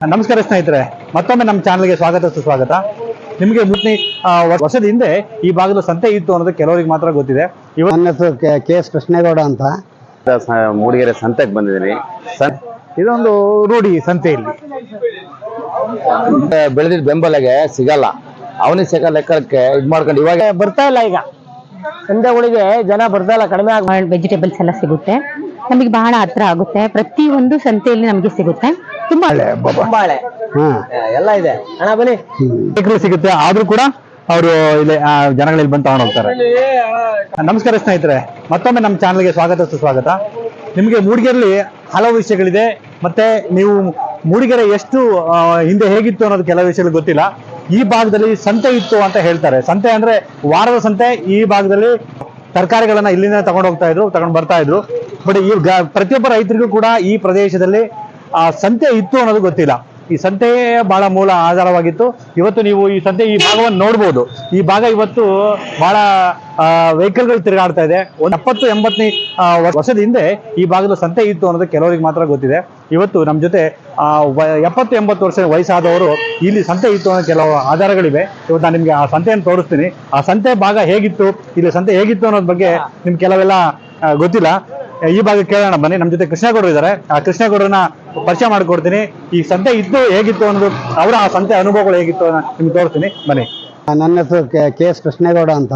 ನಮಸ್ಕಾರ ಸ್ನೇಹಿತರೆ ಮತ್ತೊಮ್ಮೆ ನಮ್ಮ ಚಾನಲ್ಗೆ ಸ್ವಾಗತ ಸುಸ್ವಾಗತ. ನಿಮಗೆ ಮುಟ್ನಿ ವರ್ಷದ ಹಿಂದೆ ಈ ಭಾಗದ ಸಂತೆ ಇತ್ತು ಅನ್ನೋದು ಕೆಲವರಿಗೆ ಮಾತ್ರ ಗೊತ್ತಿದೆ. ಇವತ್ತು ಹೆಸರು ಕೆ- ಎಸ್ ಕೃಷ್ಣೇಗೌಡ ಅಂತ. ಮೂಡಿಗೆರೆ ಸಂತೆಗೆ ಬಂದಿದ್ದೀನಿ. ಇದೊಂದು ರೂಢಿ ಸಂತೆಯಲ್ಲಿ. ಬೆಳೆದಿದ್ದ ಬೆಂಬಲಗೆ ಸಿಗಲ್ಲ. ಅವನಿಗೆ ಸಿಗಲ್ಲ ಲೆಕ್ಕಕ್ಕೆ ಇದು ಮಾಡ್ಕೊಂಡು ಇವಾಗ ಬರ್ತಾ ಇಲ್ಲ ಈಗ. ಸಂತೆಗಳಿಗೆ ಜನ ಬರ್ತಾ ಇಲ್ಲ ಕಡಿಮೆ ಆಗ ವೆಜಿಟೇಬಲ್ಸ್ ಎಲ್ಲ ಸಿಗುತ್ತೆ. ನಮಗೆ ಬಹಳ ಹತ್ರ ಆಗುತ್ತೆ. ಪ್ರತಿ ಒಂದು ಸಂತೆಯಲ್ಲಿ ನಮಗೆ ಸಿಗುತ್ತೆ. ತುಂಬಾ ಬಾಳೆ ಎಲ್ಲ ಇದೆ. ಬನ್ನಿ. ಸಿಗುತ್ತೆ. ಆದ್ರೂ ಕೂಡ ಅವರು ಇಲ್ಲಿ ಜನಗಳಲ್ಲಿ ಬಂದು ತಗೊಂಡು ಹೋಗ್ತಾರೆ. ನಮಸ್ಕಾರ ಸ್ನೇಹಿತರೆ. ಮತ್ತೊಮ್ಮೆ ನಮ್ಮ ಚಾನಲ್ಗೆ ಸ್ವಾಗತ ಸುಸ್ವಾಗತ. ನಿಮಗೆ ಮೂಡಿಗೆರೆಯಲ್ಲಿ ಹಲವು ವಿಷಯಗಳಿದೆ. ಮತ್ತೆ ನೀವು ಮೂಡಿಗೆರೆ ಎಷ್ಟು ಹಿಂದೆ ಹೇಗಿತ್ತು ಅನ್ನೋದು ಕೆಲವು ವಿಷಯಗಳು ಗೊತ್ತಿಲ್ಲ. ಈ ಭಾಗದಲ್ಲಿ ಸಂತೆ ಇತ್ತು ಅಂತ ಹೇಳ್ತಾರೆ. ಸಂತೆ ಅಂದ್ರೆ ವಾರದ ಸಂತೆ. ಈ ಭಾಗದಲ್ಲಿ ತರಕಾರಿಗಳನ್ನ ಇಲ್ಲಿಂದ ತಗೊಂಡು ಹೋಗ್ತಾ ಇದ್ರು ತಗೊಂಡು ಬರ್ತಾ ಇದ್ರು. ಬಟ್ ಈ ಪ್ರತಿಯೊಬ್ಬ ರೈತರಿಗೂ ಕೂಡ ಈ ಪ್ರದೇಶದಲ್ಲಿ ಆ ಸಂತೆ ಇತ್ತು ಅನ್ನೋದು ಗೊತ್ತಿಲ್ಲ. ಈ ಸಂತೆಯೇ ಬಹಳ ಮೂಲ ಆಧಾರವಾಗಿತ್ತು. ಇವತ್ತು ನೀವು ಈ ಸಂತೆ ಈ ಭಾಗವನ್ನು ನೋಡ್ಬೋದು. ಈ ಭಾಗ ಇವತ್ತು ಬಹಳ ವೆಹಿಕಲ್ಗಳು ತಿರುಗಾಡ್ತಾ ಇದೆ. ಒಂದು ಎಪ್ಪತ್ತು ಎಂಬತ್ತನೇ ವರ್ಷದ ಹಿಂದೆ ಈ ಭಾಗದ ಸಂತೆ ಇತ್ತು ಅನ್ನೋದು ಕೆಲವರಿಗೆ ಮಾತ್ರ ಗೊತ್ತಿದೆ. ಇವತ್ತು ನಮ್ಮ ಜೊತೆ ಎಪ್ಪತ್ತು ಎಂಬತ್ತು ವರ್ಷ ವಯಸ್ಸಾದವರು ಇಲ್ಲಿ ಸಂತೆ ಇತ್ತು ಅನ್ನೋ ಕೆಲವು ಆಧಾರಗಳಿವೆ. ಇವತ್ತು ನಾನು ನಿಮಗೆ ಆ ಸಂತೆಯನ್ನು ತೋರಿಸ್ತೀನಿ. ಆ ಸಂತೆ ಭಾಗ ಹೇಗಿತ್ತು ಇಲ್ಲಿ ಸಂತೆ ಹೇಗಿತ್ತು ಅನ್ನೋದ್ರ ಬಗ್ಗೆ ನಿಮ್ಗೆ ಕೆಲವೆಲ್ಲ ಗೊತ್ತಿಲ್ಲ. ಈ ಭಾಗ ಕೇಳೋಣ, ಬನ್ನಿ. ನಮ್ಮ ಜೊತೆ ಕೃಷ್ಣೇಗೌಡರು ಇದ್ದಾರೆ. ಆ ಕೃಷ್ಣೇಗೌಡರನ್ನ ಪರಿಚಯ ಮಾಡಿಕೊಡ್ತೀನಿ. ಈ ಸಂತೆ ಇದ್ದು ಹೇಗಿತ್ತು ಅನ್ನೋದು, ಅವರ ಆ ಸಂತೆ ಅನುಭವಗಳು ಹೇಗಿತ್ತು ನಿಮ್ಗೆ ತೋರಿಸ್ತೀನಿ. ಬನ್ನಿ. ನನ್ನ ಹೆಸರು ಕೆ ಕೆ ಎಸ್ ಕೃಷ್ಣೇಗೌಡ ಅಂತ.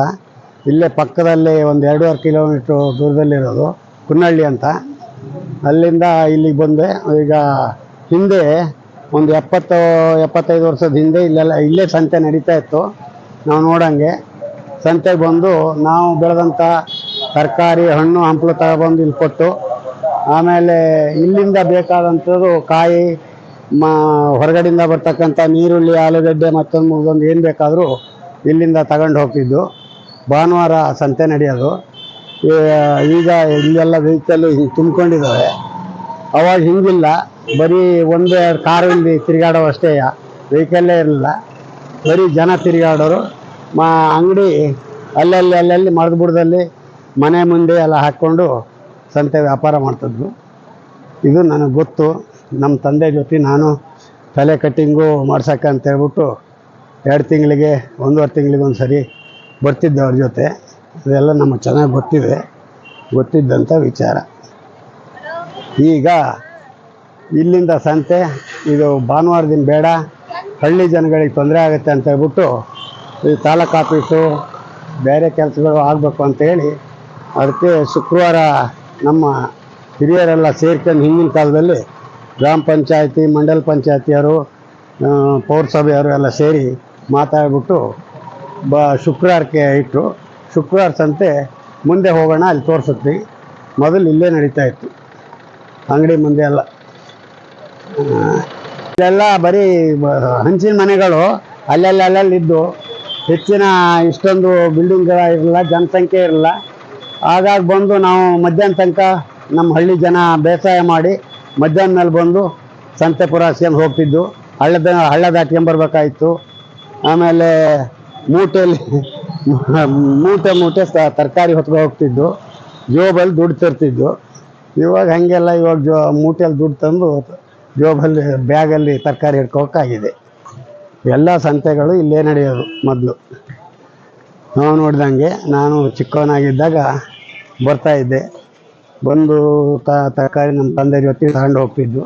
ಇಲ್ಲೇ ಪಕ್ಕದಲ್ಲಿ ಒಂದು ಎರಡೂವರೆ ಕಿಲೋಮೀಟ್ರ್ ದೂರದಲ್ಲಿರೋದು, ಕುನ್ನಳ್ಳಿ ಅಂತ. ಅಲ್ಲಿಂದ ಇಲ್ಲಿಗೆ ಬಂದೆ. ಈಗ ಹಿಂದೆ ಒಂದು ಎಪ್ಪತ್ತು, ಎಪ್ಪತ್ತೈದು ವರ್ಷದ ಹಿಂದೆ ಇಲ್ಲೆಲ್ಲ, ಇಲ್ಲೇ ಸಂತೆ ನಡೀತಾ ಇತ್ತು. ನಾವು ನೋಡೋಂಗೆ. ಸಂತೆಗೆ ಬಂದು ನಾವು ಬೆಳೆದಂಥ ತರಕಾರಿ ಹಣ್ಣು ಹಂಪಲು ತಗೊಬಂದು ಇಲ್ಲಿ ಕೊಟ್ಟು, ಆಮೇಲೆ ಇಲ್ಲಿಂದ ಬೇಕಾದಂಥದ್ದು ಕಾಯಿ, ಮಾ, ಹೊರಗಡೆಯಿಂದ ಬರ್ತಕ್ಕಂಥ ನೀರುಳ್ಳಿ, ಆಲೂಗಡ್ಡೆ ಮತ್ತೊಂದು ಮುಗಿದೊಂದು ಏನು ಬೇಕಾದರೂ ಇಲ್ಲಿಂದ ತಗೊಂಡು ಹೋಗ್ತಿದ್ದು. ಭಾನುವಾರ ಸಂತೆ ನಡೆಯೋದು. ಈಗ ಇಲ್ಲೆಲ್ಲ ವೆಹಿಕಲ್ಲು ಹಿಂಗೆ ತುಂಬಿಕೊಂಡಿದ್ದಾವೆ ಅವಾಗ ಹಿಂಗಿಲ್ಲ. ಬರೀ ಒಂದು ಎರಡು ಕಾರು ಇಲ್ಲಿ ತಿರುಗಾಡೋ ಅಷ್ಟೇ ವೆಹಿಕಲ್ಲೇ ಇರಲಿಲ್ಲ. ಬರೀ ಜನ ತಿರುಗಾಡೋರು. ಮಾ, ಅಂಗಡಿ ಅಲ್ಲಲ್ಲಿ ಅಲ್ಲಲ್ಲಿ ಮರದ ಬುಡದಲ್ಲಿ ಮನೆ ಮುಂದೆ ಎಲ್ಲ ಹಾಕ್ಕೊಂಡು ಸಂತೆ ವ್ಯಾಪಾರ ಮಾಡ್ತಿದ್ರು ಇದು ನನಗೆ ಗೊತ್ತು. ನಮ್ಮ ತಂದೆ ಜೊತೆ ನಾನು ತಲೆ ಕಟ್ಟಿಂಗು ಮಾಡ್ಸಕ್ಕೆ ಅಂತ ಹೇಳ್ಬಿಟ್ಟು ಎರಡು ತಿಂಗಳಿಗೆ, ಒಂದೂವರೆ ತಿಂಗಳಿಗೆ ಒಂದು ಸರಿ ಬರ್ತಿದ್ದೆ ಅವ್ರ ಜೊತೆ. ಇದೆಲ್ಲ ನಮಗೆ ಚೆನ್ನಾಗಿ ಗೊತ್ತಿದೆ. ಗೊತ್ತಿದ್ದಂಥ ವಿಚಾರ. ಈಗ ಇಲ್ಲಿಂದ ಸಂತೆ, ಇದು ಭಾನುವಾರ ದಿನ ಬೇಡ, ಹಳ್ಳಿ ಜನಗಳಿಗೆ ತೊಂದರೆ ಆಗುತ್ತೆ ಅಂತ ಹೇಳ್ಬಿಟ್ಟು ಈ ತಾಲೂಕು ಆಫೀಸು ಬೇರೆ ಕೆಲಸಗಳು ಆಗಬೇಕು ಅಂತೇಳಿ ಅದಕ್ಕೆ ಶುಕ್ರವಾರ ನಮ್ಮ ಹಿರಿಯರೆಲ್ಲ ಸೇರ್ಕೊಂಡು ಹಿಂದಿನ ಕಾಲದಲ್ಲಿ ಗ್ರಾಮ ಪಂಚಾಯತಿ, ಮಂಡಲ ಪಂಚಾಯತಿಯವರು ಪೌರಸಭೆಯವರು ಎಲ್ಲ ಸೇರಿ ಮಾತಾಡ್ಬಿಟ್ಟು ಬ, ಶುಕ್ರವಾರಕ್ಕೆ ಇಟ್ಟು ಶುಕ್ರವಾರ ಸಂತೆ ಮುಂದೆ ಹೋಗೋಣ, ಅಲ್ಲಿ ತೋರಿಸುತ್ತೀವಿ ಮೊದಲು ಇಲ್ಲೇ ನಡೀತಾ ಇತ್ತು. ಅಂಗಡಿ ಮುಂದೆ ಎಲ್ಲ. ಇಲ್ಲೆಲ್ಲ ಬರೀ ಹಂಚಿನ ಮನೆಗಳು ಅಲ್ಲೆಲ್ಲ ಇದ್ದು. ಹೆಚ್ಚಿನ ಇಷ್ಟೊಂದು ಬಿಲ್ಡಿಂಗ್ಗಳ ಇರಲಿಲ್ಲ ಜನಸಂಖ್ಯೆ ಇರಲಿಲ್ಲ ಆಗಾಗ ಬಂದು ನಾವು ಮಧ್ಯಾಹ್ನ ತನಕ ನಮ್ಮ ಹಳ್ಳಿ ಜನ ಬೇಸಾಯ ಮಾಡಿ ಮಧ್ಯಾಹ್ನ ಮೇಲೆ ಬಂದು ಸಂತೆಪುರ ಪುರಾಸ್ಕೊಂಡು ಹೋಗ್ತಿದ್ದು. ಹಳ್ಳದ, ಹಳ್ಳ ದಾಟ್ಕೊಂಬರ್ಬೇಕಾಯ್ತು ಆಮೇಲೆ ಮೂಟೆಯಲ್ಲಿ, ಮೂಟೆ ಮೂಟೆ ತರಕಾರಿ ಹೊತ್ಕೊ ಹೋಗ್ತಿದ್ದು. ಜೋಬಲ್ಲಿ ದುಡ್ಡು ತರ್ತಿದ್ದು. ಇವಾಗ ಹಾಗೆಲ್ಲ ಇವಾಗ ಜೋ, ಮೂಟೆಯಲ್ಲಿ ದುಡ್ಡು ತಂದು ಜೋಬಲ್ಲಿ ಬ್ಯಾಗಲ್ಲಿ ತರಕಾರಿ ಹಿಡ್ಕೋಕ್ಕಾಗಿದೆ ಎಲ್ಲ ಸಂತೆಗಳು ಇಲ್ಲೇ ನಡೆಯೋದು ಮೊದಲು. ನಾವು ನೋಡ್ದಂಗೆ ನಾನು ಚಿಕ್ಕವನಾಗಿದ್ದಾಗ ಬರ್ತಾ ಇದ್ದೆ. ಬಂದು ತರಕಾರಿ ನಮ್ಮ ತಂದೆ ಜೊತೆ ತಗೊಂಡು ಹೋಗ್ತಿದ್ದು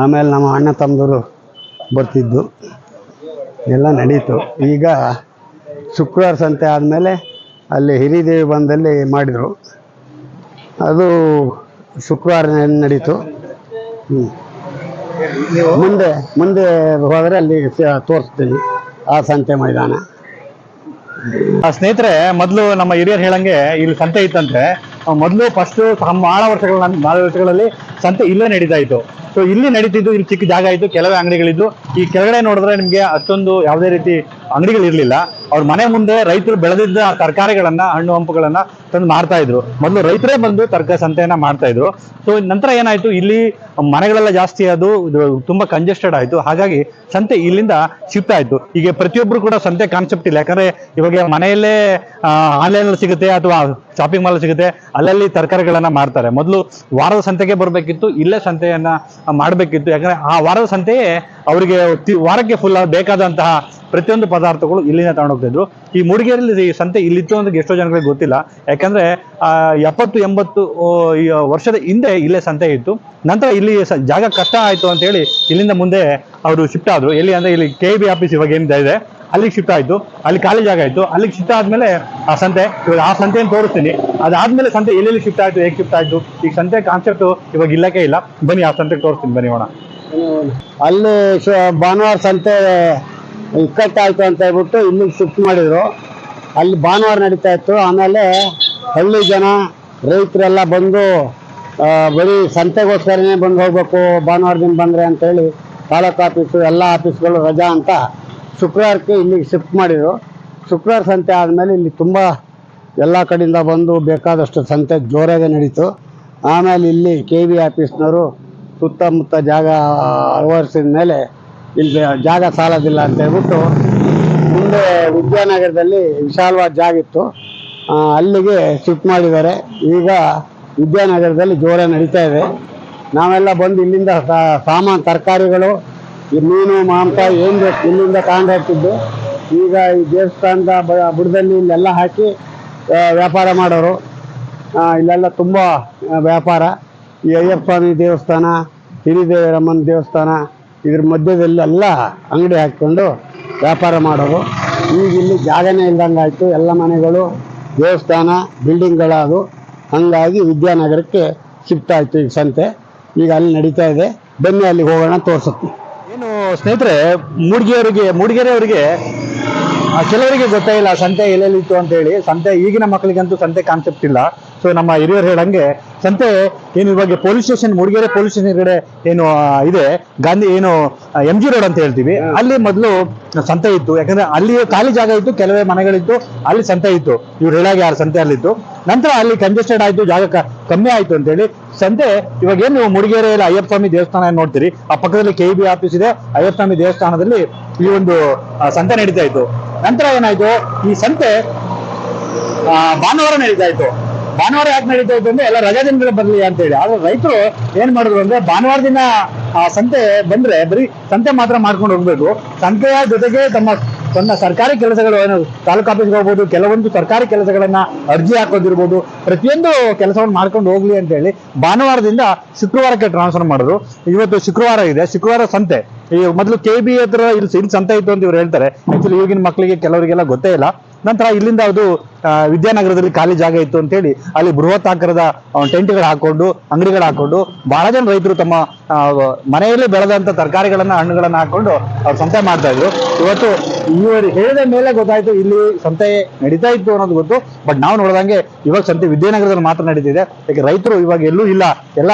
ಆಮೇಲೆ ನಮ್ಮ ಅಣ್ಣ ತಮ್ಮದರು ಬರ್ತಿದ್ದು ಎಲ್ಲ ನಡೀತು. ಈಗ ಶುಕ್ರವಾರ ಸಂತೆ ಆದಮೇಲೆ ಅಲ್ಲಿ ಹಿರಿದೇವಿ ಬಂದಲ್ಲಿ ಮಾಡಿದರು. ಅದು ಶುಕ್ರವಾರ ನಡೀತು. ಮುಂದೆ ಮುಂದೆ ಹೋದರೆ ಅಲ್ಲಿ ತೋರಿಸ್ತೀನಿ. ಆ ಸಂತೆ ಮೈದಾನ. ಸ್ನೇಹಿತರೆ ಮೊದಲು ನಮ್ಮ ಹಿರಿಯರು ಹೇಳಂಗೆ ಇಲ್ಲಿ ಸಂತೆ ಇತ್ತಂತೆ ಆ, ಮೊದಲು ಫಸ್ಟ್ ಬಹಳ ವರ್ಷಗಳ ಬಹಳ ವರ್ಷಗಳಲ್ಲಿ ಸಂತೆ ಇಲ್ಲೇ ನಡೀತಾ ಇತ್ತು. ಸೊ ಇಲ್ಲಿ ನಡೀತಿದ್ದು ಇಲ್ಲಿ ಚಿಕ್ಕ ಜಾಗ ಇತ್ತು ಕೆಲವೇ ಅಂಗಡಿಗಳಿದ್ದು. ಈ ಕೆಳಗಡೆ ನೋಡಿದ್ರೆ ನಿಮಗೆ ಅಷ್ಟೊಂದು ಯಾವುದೇ ರೀತಿ ಅಂಗಡಿಗಳು ಇರ್ಲಿಲ್ಲ. ಅವ್ರ ಮನೆ ಮುಂದೆ ರೈತರು ಬೆಳೆದಿದ್ದ ತರಕಾರಿಗಳನ್ನ, ಹಣ್ಣು ಹಂಪುಗಳನ್ನ ತಂದು ಮಾರ್ತಾ ಇದ್ರು. ಮೊದಲು ರೈತರೇ ಬಂದು ತರಕ ಸಂತೆಯನ್ನ ಮಾಡ್ತಾ ಇದ್ರು. ಸೊ ನಂತರ ಏನಾಯ್ತು? ಇಲ್ಲಿ ಮನೆಗಳೆಲ್ಲ ಜಾಸ್ತಿ ಅದು ತುಂಬಾ ಕಂಜೆಸ್ಟೆಡ್ ಆಯ್ತು. ಹಾಗಾಗಿ ಸಂತೆ ಇಲ್ಲಿಂದ ಶಿಫ್ಟ್ ಆಯ್ತು. ಈಗ ಪ್ರತಿಯೊಬ್ರು ಕೂಡ ಸಂತೆ ಕಾನ್ಸೆಪ್ಟ್ ಇಲ್ಲ. ಯಾಕಂದ್ರೆ ಇವಾಗ ಮನೆಯಲ್ಲೇ ಆನ್ಲೈನ್ ಅಲ್ಲಿ ಸಿಗುತ್ತೆ ಅಥವಾ ಶಾಪಿಂಗ್ ಮಾಲ್ ಸಿಗುತ್ತೆ. ಅಲ್ಲಲ್ಲಿ ತರಕಾರಿಗಳನ್ನ ಮಾರ್ತಾರೆ. ಮೊದಲು ವಾರದ ಸಂತೆಗೆ ಬರಬೇಕಿತ್ತು. ಇಲ್ಲೇ ಸಂತೆಯನ್ನ ಮಾಡಬೇಕಿತ್ತು. ಯಾಕಂದ್ರೆ ಆ ವಾರದ ಸಂತೆಯೇ ಅವರಿಗೆ ವಾರಕ್ಕೆ ಫುಲ್ ಬೇಕಾದಂತಹ ಪ್ರತಿಯೊಂದು ಪದಾರ್ಥಗಳು ಇಲ್ಲಿಂದ ತಗೊಂಡು ಹೋಗ್ತಿದ್ರು ಈ ಮೂಡಿಗೆರೆಯಲ್ಲಿ ಈ ಸಂತೆ ಇಲ್ಲಿತ್ತು ಅಂತ ಎಷ್ಟೋ ಜನಗಳಿಗೆ ಗೊತ್ತಿಲ್ಲ. ಯಾಕಂದ್ರೆ ಎಪ್ಪತ್ತು, ಎಂಬತ್ತು ವರ್ಷದ ಹಿಂದೆ ಇಲ್ಲೇ ಸಂತೆ ಇತ್ತು. ನಂತರ ಇಲ್ಲಿ ಜಾಗ ಕಷ್ಟ ಆಯ್ತು ಅಂತ ಹೇಳಿ ಇಲ್ಲಿಂದ ಮುಂದೆ ಅವರು ಶಿಫ್ಟ್ ಆದ್ರು. ಎಲ್ಲಿ ಅಂದ್ರೆ ಇಲ್ಲಿ ಕೆ ಬಿ ಆಫೀಸ್ ಇವಾಗ ಏನಿದೆ, ಇದೆ. ಅಲ್ಲಿಗೆ ಶಿಫ್ಟ್ ಆಯ್ತು. ಅಲ್ಲಿ ಖಾಲಿ ಜಾಗ ಆಯ್ತು ಅಲ್ಲಿಗೆ ಶಿಫ್ಟ್ ಆದ್ಮೇಲೆ ಆ ಸಂತೆ, ಇವಾಗ ಆ ಸಂತೆಯನ್ನು ತೋರಿಸ್ತೀನಿ. ಅದಾದ್ಮೇಲೆ ಸಂತೆ ಎಲ್ಲೆಲ್ಲಿ ಶಿಫ್ಟ್ ಆಯ್ತು, ಹೇಗೆ ಶಿಫ್ಟ್ ಆಯ್ತು? ಈಗ ಸಂತೆ ಕಾನ್ಸೆಪ್ಟ್ ಇವಾಗ ಇಲ್ಲಕ್ಕೆ ಇಲ್ಲ. ಬನ್ನಿ, ಆ ಸಂತೆಗೆ ತೋರಿಸ್ತೀನಿ. ಬನ್ನಿ ಅಲ್ಲಿ ಭಾನುವಾರ ಸಂತೆ ಇಕ್ಕಟ್ಟಾಯ್ತು ಅಂತ ಹೇಳ್ಬಿಟ್ಟು ಇಲ್ಲಿಗೆ ಶಿಫ್ಟ್ ಮಾಡಿದ್ರು. ಅಲ್ಲಿ ಭಾನುವಾರ ನಡೀತಾ ಇತ್ತು. ಆಮೇಲೆ ಹಳ್ಳಿ ಜನ, ರೈತರೆಲ್ಲ ಬಂದು ಬರೀ ಸಂತೆಗೋಸ್ಕರನೇ ಬಂದು ಹೋಗ್ಬೇಕು, ಭಾನುವಾರ ದಿನ ಬಂದ್ರೆ ಅಂತೇಳಿ ತಾಲೂಕು ಆಫೀಸು, ಎಲ್ಲ ಆಫೀಸ್ಗಳು ರಜಾ ಅಂತ ಶುಕ್ರವಾರಕ್ಕೆ ಇಲ್ಲಿಗೆ ಶಿಫ್ಟ್ ಮಾಡಿದ್ರು. ಶುಕ್ರವಾರ ಸಂತೆ ಆದಮೇಲೆ ಇಲ್ಲಿ ತುಂಬ ಎಲ್ಲ ಕಡೆಯಿಂದ ಬಂದು ಬೇಕಾದಷ್ಟು ಸಂತೆ ಜೋರಾಗೆ ನಡೀತು. ಆಮೇಲೆ ಇಲ್ಲಿ ಕೆ ವಿ ಆಫೀಸ್ನವರು ಸುತ್ತಮುತ್ತ ಜಾಗ ಅಳವಡಿಸಿದ ಮೇಲೆ ಇಲ್ಲಿ ಜಾಗ ಸಾಲದಿಲ್ಲ ಅಂತ ಹೇಳ್ಬಿಟ್ಟು ಮುಂದೆ ವಿದ್ಯಾನಗರದಲ್ಲಿ ವಿಶಾಲವಾದ ಜಾಗ ಇತ್ತು. ಅಲ್ಲಿಗೆ ಶಿಫ್ಟ್ ಮಾಡಿದ್ದಾರೆ. ಈಗ ವಿದ್ಯಾನಗರದಲ್ಲಿ ಜೋರ ನಡೀತಾ ಇದೆ. ನಾವೆಲ್ಲ ಬಂದು ಇಲ್ಲಿಂದ ಸಾಮಾನು, ತರಕಾರಿಗಳು ಮೀನು, ಮಾಂಸ, ಏನು ಬೇಕು ಇಲ್ಲಿಂದ ತಗೊಂಡು ಈಗ ಈ ದೇವಸ್ಥಾನದ ಬುಡದಲ್ಲಿ ಇಲ್ಲೆಲ್ಲ ಹಾಕಿ ವ್ಯಾಪಾರ ಮಾಡೋರು. ಇಲ್ಲೆಲ್ಲ ತುಂಬ ವ್ಯಾಪಾರ. ಈ ಅಯ್ಯಪ್ಪ ಸ್ವಾಮಿ ದೇವಸ್ಥಾನ ಹಿರಿದೇವರಮ್ಮನ ದೇವಸ್ಥಾನ ಇದ್ರ ಮಧ್ಯದಲ್ಲೆಲ್ಲ ಅಂಗಡಿ ಹಾಕ್ಕೊಂಡು ವ್ಯಾಪಾರ ಮಾಡೋರು ಈಗ ಇಲ್ಲಿ ಜಾಗನೇ ಇಲ್ದಂಗೆ ಆಯಿತು ಎಲ್ಲ ಮನೆಗಳು ದೇವಸ್ಥಾನ ಬಿಲ್ಡಿಂಗ್ಗಳಾದವು ಹಂಗಾಗಿ ವಿದ್ಯಾನಗರಕ್ಕೆ ಶಿಫ್ಟ್ ಆಯಿತು ಈಗ ಸಂತೆ. ಈಗ ಅಲ್ಲಿ ನಡೀತಾ ಇದೆ. ಬನ್ನಿ ಅಲ್ಲಿಗೆ ಹೋಗೋಣ ತೋರಿಸುತ್ತೆ ಏನು ಸ್ನೇಹಿತರೆ ಮೂಡಿಗೆಯವರಿಗೆ ಮೂಡಿಗೆರೆಯವರಿಗೆ ಆ, ಕೆಲವರಿಗೆ ಗೊತ್ತೇ ಇಲ್ಲ ಸಂತೆ ಎಲ್ಲೆಲ್ಲಿತ್ತು ಅಂತ ಹೇಳಿ ಸಂತೆ ಈಗಿನ ಮಕ್ಕಳಿಗಂತೂ ಸಂತೆ ಕಾನ್ಸೆಪ್ಟ್ ಇಲ್ಲ. ಸೊ ನಮ್ಮ ಹಿರಿಯರು ಹೇಳಂಗೆ ಸಂತೆ ಏನು ಇವಾಗ police station Mudigere police station ಕಡೆ ಏನು ಇದೆ. ಗಾಂಧಿ ಏನು ಎಂ ಜಿ ರೋಡ್ ಅಂತ ಹೇಳ್ತೀವಿ. ಅಲ್ಲಿ ಮೊದಲು ಸಂತೆ ಇತ್ತು. ಯಾಕಂದ್ರೆ ಅಲ್ಲಿ ಖಾಲಿ ಜಾಗ ಇತ್ತು ಕೆಲವೇ ಮನೆಗಳಿತ್ತು ಅಲ್ಲಿ ಸಂತೆ ಇತ್ತು. ಇವ್ರು ಹೇಳಾಗ ಯಾರು ಸಂತೆ ಅಲ್ಲಿತ್ತು ನಂತರ ಅಲ್ಲಿ ಕಂಜೆಸ್ಟೆಡ್ ಆಯ್ತು ಜಾಗ ಕಮ್ಮಿ ಆಯ್ತು ಅಂತ ಹೇಳಿ ಸಂತೆ ಇವಾಗ ಏನು ಮೂಡಿಗೆರೆಯಲ್ಲಿ ಅಯ್ಯಪ್ಪ ಸ್ವಾಮಿ ದೇವಸ್ಥಾನ ಏನ್ ನೋಡ್ತೀರಿ? ಆ ಪಕ್ಕದಲ್ಲಿ ಕೆ ಬಿ ಆಫೀಸ್ ಇದೆ. ಅಯ್ಯಪ್ಪ ಸ್ವಾಮಿ ದೇವಸ್ಥಾನದಲ್ಲಿ ಈ ಒಂದು ಸಂತೆ ನಡೀತಾ ಇತ್ತು. ನಂತರ ಏನಾಯ್ತು? ಈ ಸಂತೆ ಭಾನುವಾರ ನಡೀತಾ ಇತ್ತು. ಭಾನುವಾರ ಯಾಕೆ ನಡೀತಾ ಇತ್ತು ಅಂದ್ರೆ ಎಲ್ಲ ರಜಾ ದಿನಗಳು ಬರ್ಲಿ ಅಂತ ಹೇಳಿ. ಆದ್ರೆ ರೈತರು ಏನ್ ಮಾಡಿದ್ರು ಅಂದ್ರೆ ಭಾನುವಾರ ದಿನ ಆ ಸಂತೆ ಬಂದ್ರೆ ಬರೀ ಸಂತೆ ಮಾತ್ರ ಮಾಡ್ಕೊಂಡು ಹೋಗ್ಬೇಕು. ಸಂತೆಯ ಜೊತೆಗೆ ತಮ್ಮ ತನ್ನ ಸರ್ಕಾರಿ ಕೆಲಸಗಳು ಏನು ತಾಲೂಕು ಆಫೀಸ್ಗೆ ಹೋಗ್ಬೋದು, ಕೆಲವೊಂದು ಸರ್ಕಾರಿ ಕೆಲಸಗಳನ್ನ ಅರ್ಜಿ ಹಾಕೋದಿರ್ಬೋದು, ಪ್ರತಿಯೊಂದು ಕೆಲಸವನ್ನು ಮಾಡ್ಕೊಂಡು ಹೋಗ್ಲಿ ಅಂತ ಹೇಳಿ ಭಾನುವಾರದಿಂದ ಶುಕ್ರವಾರಕ್ಕೆ ಟ್ರಾನ್ಸ್ಫರ್ ಮಾಡಿದ್ರು. ಇವತ್ತು ಶುಕ್ರವಾರ ಇದೆ. ಶುಕ್ರವಾರ ಸಂತೆ. ಈ ಮೊದಲು ಕೆ ಬಿ ಹತ್ರ ಇಲ್ಲಿ ಇಲ್ಲಿ ಸಂತೆ ಇತ್ತು ಅಂತ ಇವ್ರು ಹೇಳ್ತಾರೆ. ಆಕ್ಚುಲಿ ಈಗಿನ ಮಕ್ಕಳಿಗೆ ಕೆಲವರಿಗೆಲ್ಲ ಗೊತ್ತೇ ಇಲ್ಲ. ನಂತರ ಇಲ್ಲಿಂದ ಅದು ವಿದ್ಯಾನಗರದಲ್ಲಿ ಖಾಲಿ ಜಾಗ ಇತ್ತು ಅಂತ ಹೇಳಿ ಅಲ್ಲಿ ಬೃಹತ್ ಆಕಾರದ ಟೆಂಟ್ಗಳು ಹಾಕೊಂಡು, ಅಂಗಡಿಗಳು ಹಾಕೊಂಡು ಬಹಳ ಜನ ರೈತರು ತಮ್ಮ ಮನೆಯಲ್ಲಿ ಬೆಳೆದಂತ ತರಕಾರಿಗಳನ್ನ, ಹಣ್ಣುಗಳನ್ನ ಹಾಕೊಂಡು ಅವ್ರು ಸಂತೆ ಮಾಡ್ತಾ ಇದ್ರು. ಇವತ್ತು ಇವರು ಹೇಳಿದ ಮೇಲೆ ಗೊತ್ತಾಯ್ತು, ಇಲ್ಲಿ ಸಂತೆ ನಡೀತಾ ಇತ್ತು ಅನ್ನೋದು ಗೊತ್ತು. ಬಟ್ ನಾವು ನೋಡಿದಂಗೆ ಇವಾಗ ಸಂತೆ ವಿದ್ಯಾನಗರದಲ್ಲಿ ಮಾತ್ರ ನಡೀತಿದೆ. ಯಾಕೆ ರೈತರು ಇವಾಗ ಎಲ್ಲೂ ಇಲ್ಲ. ಎಲ್ಲ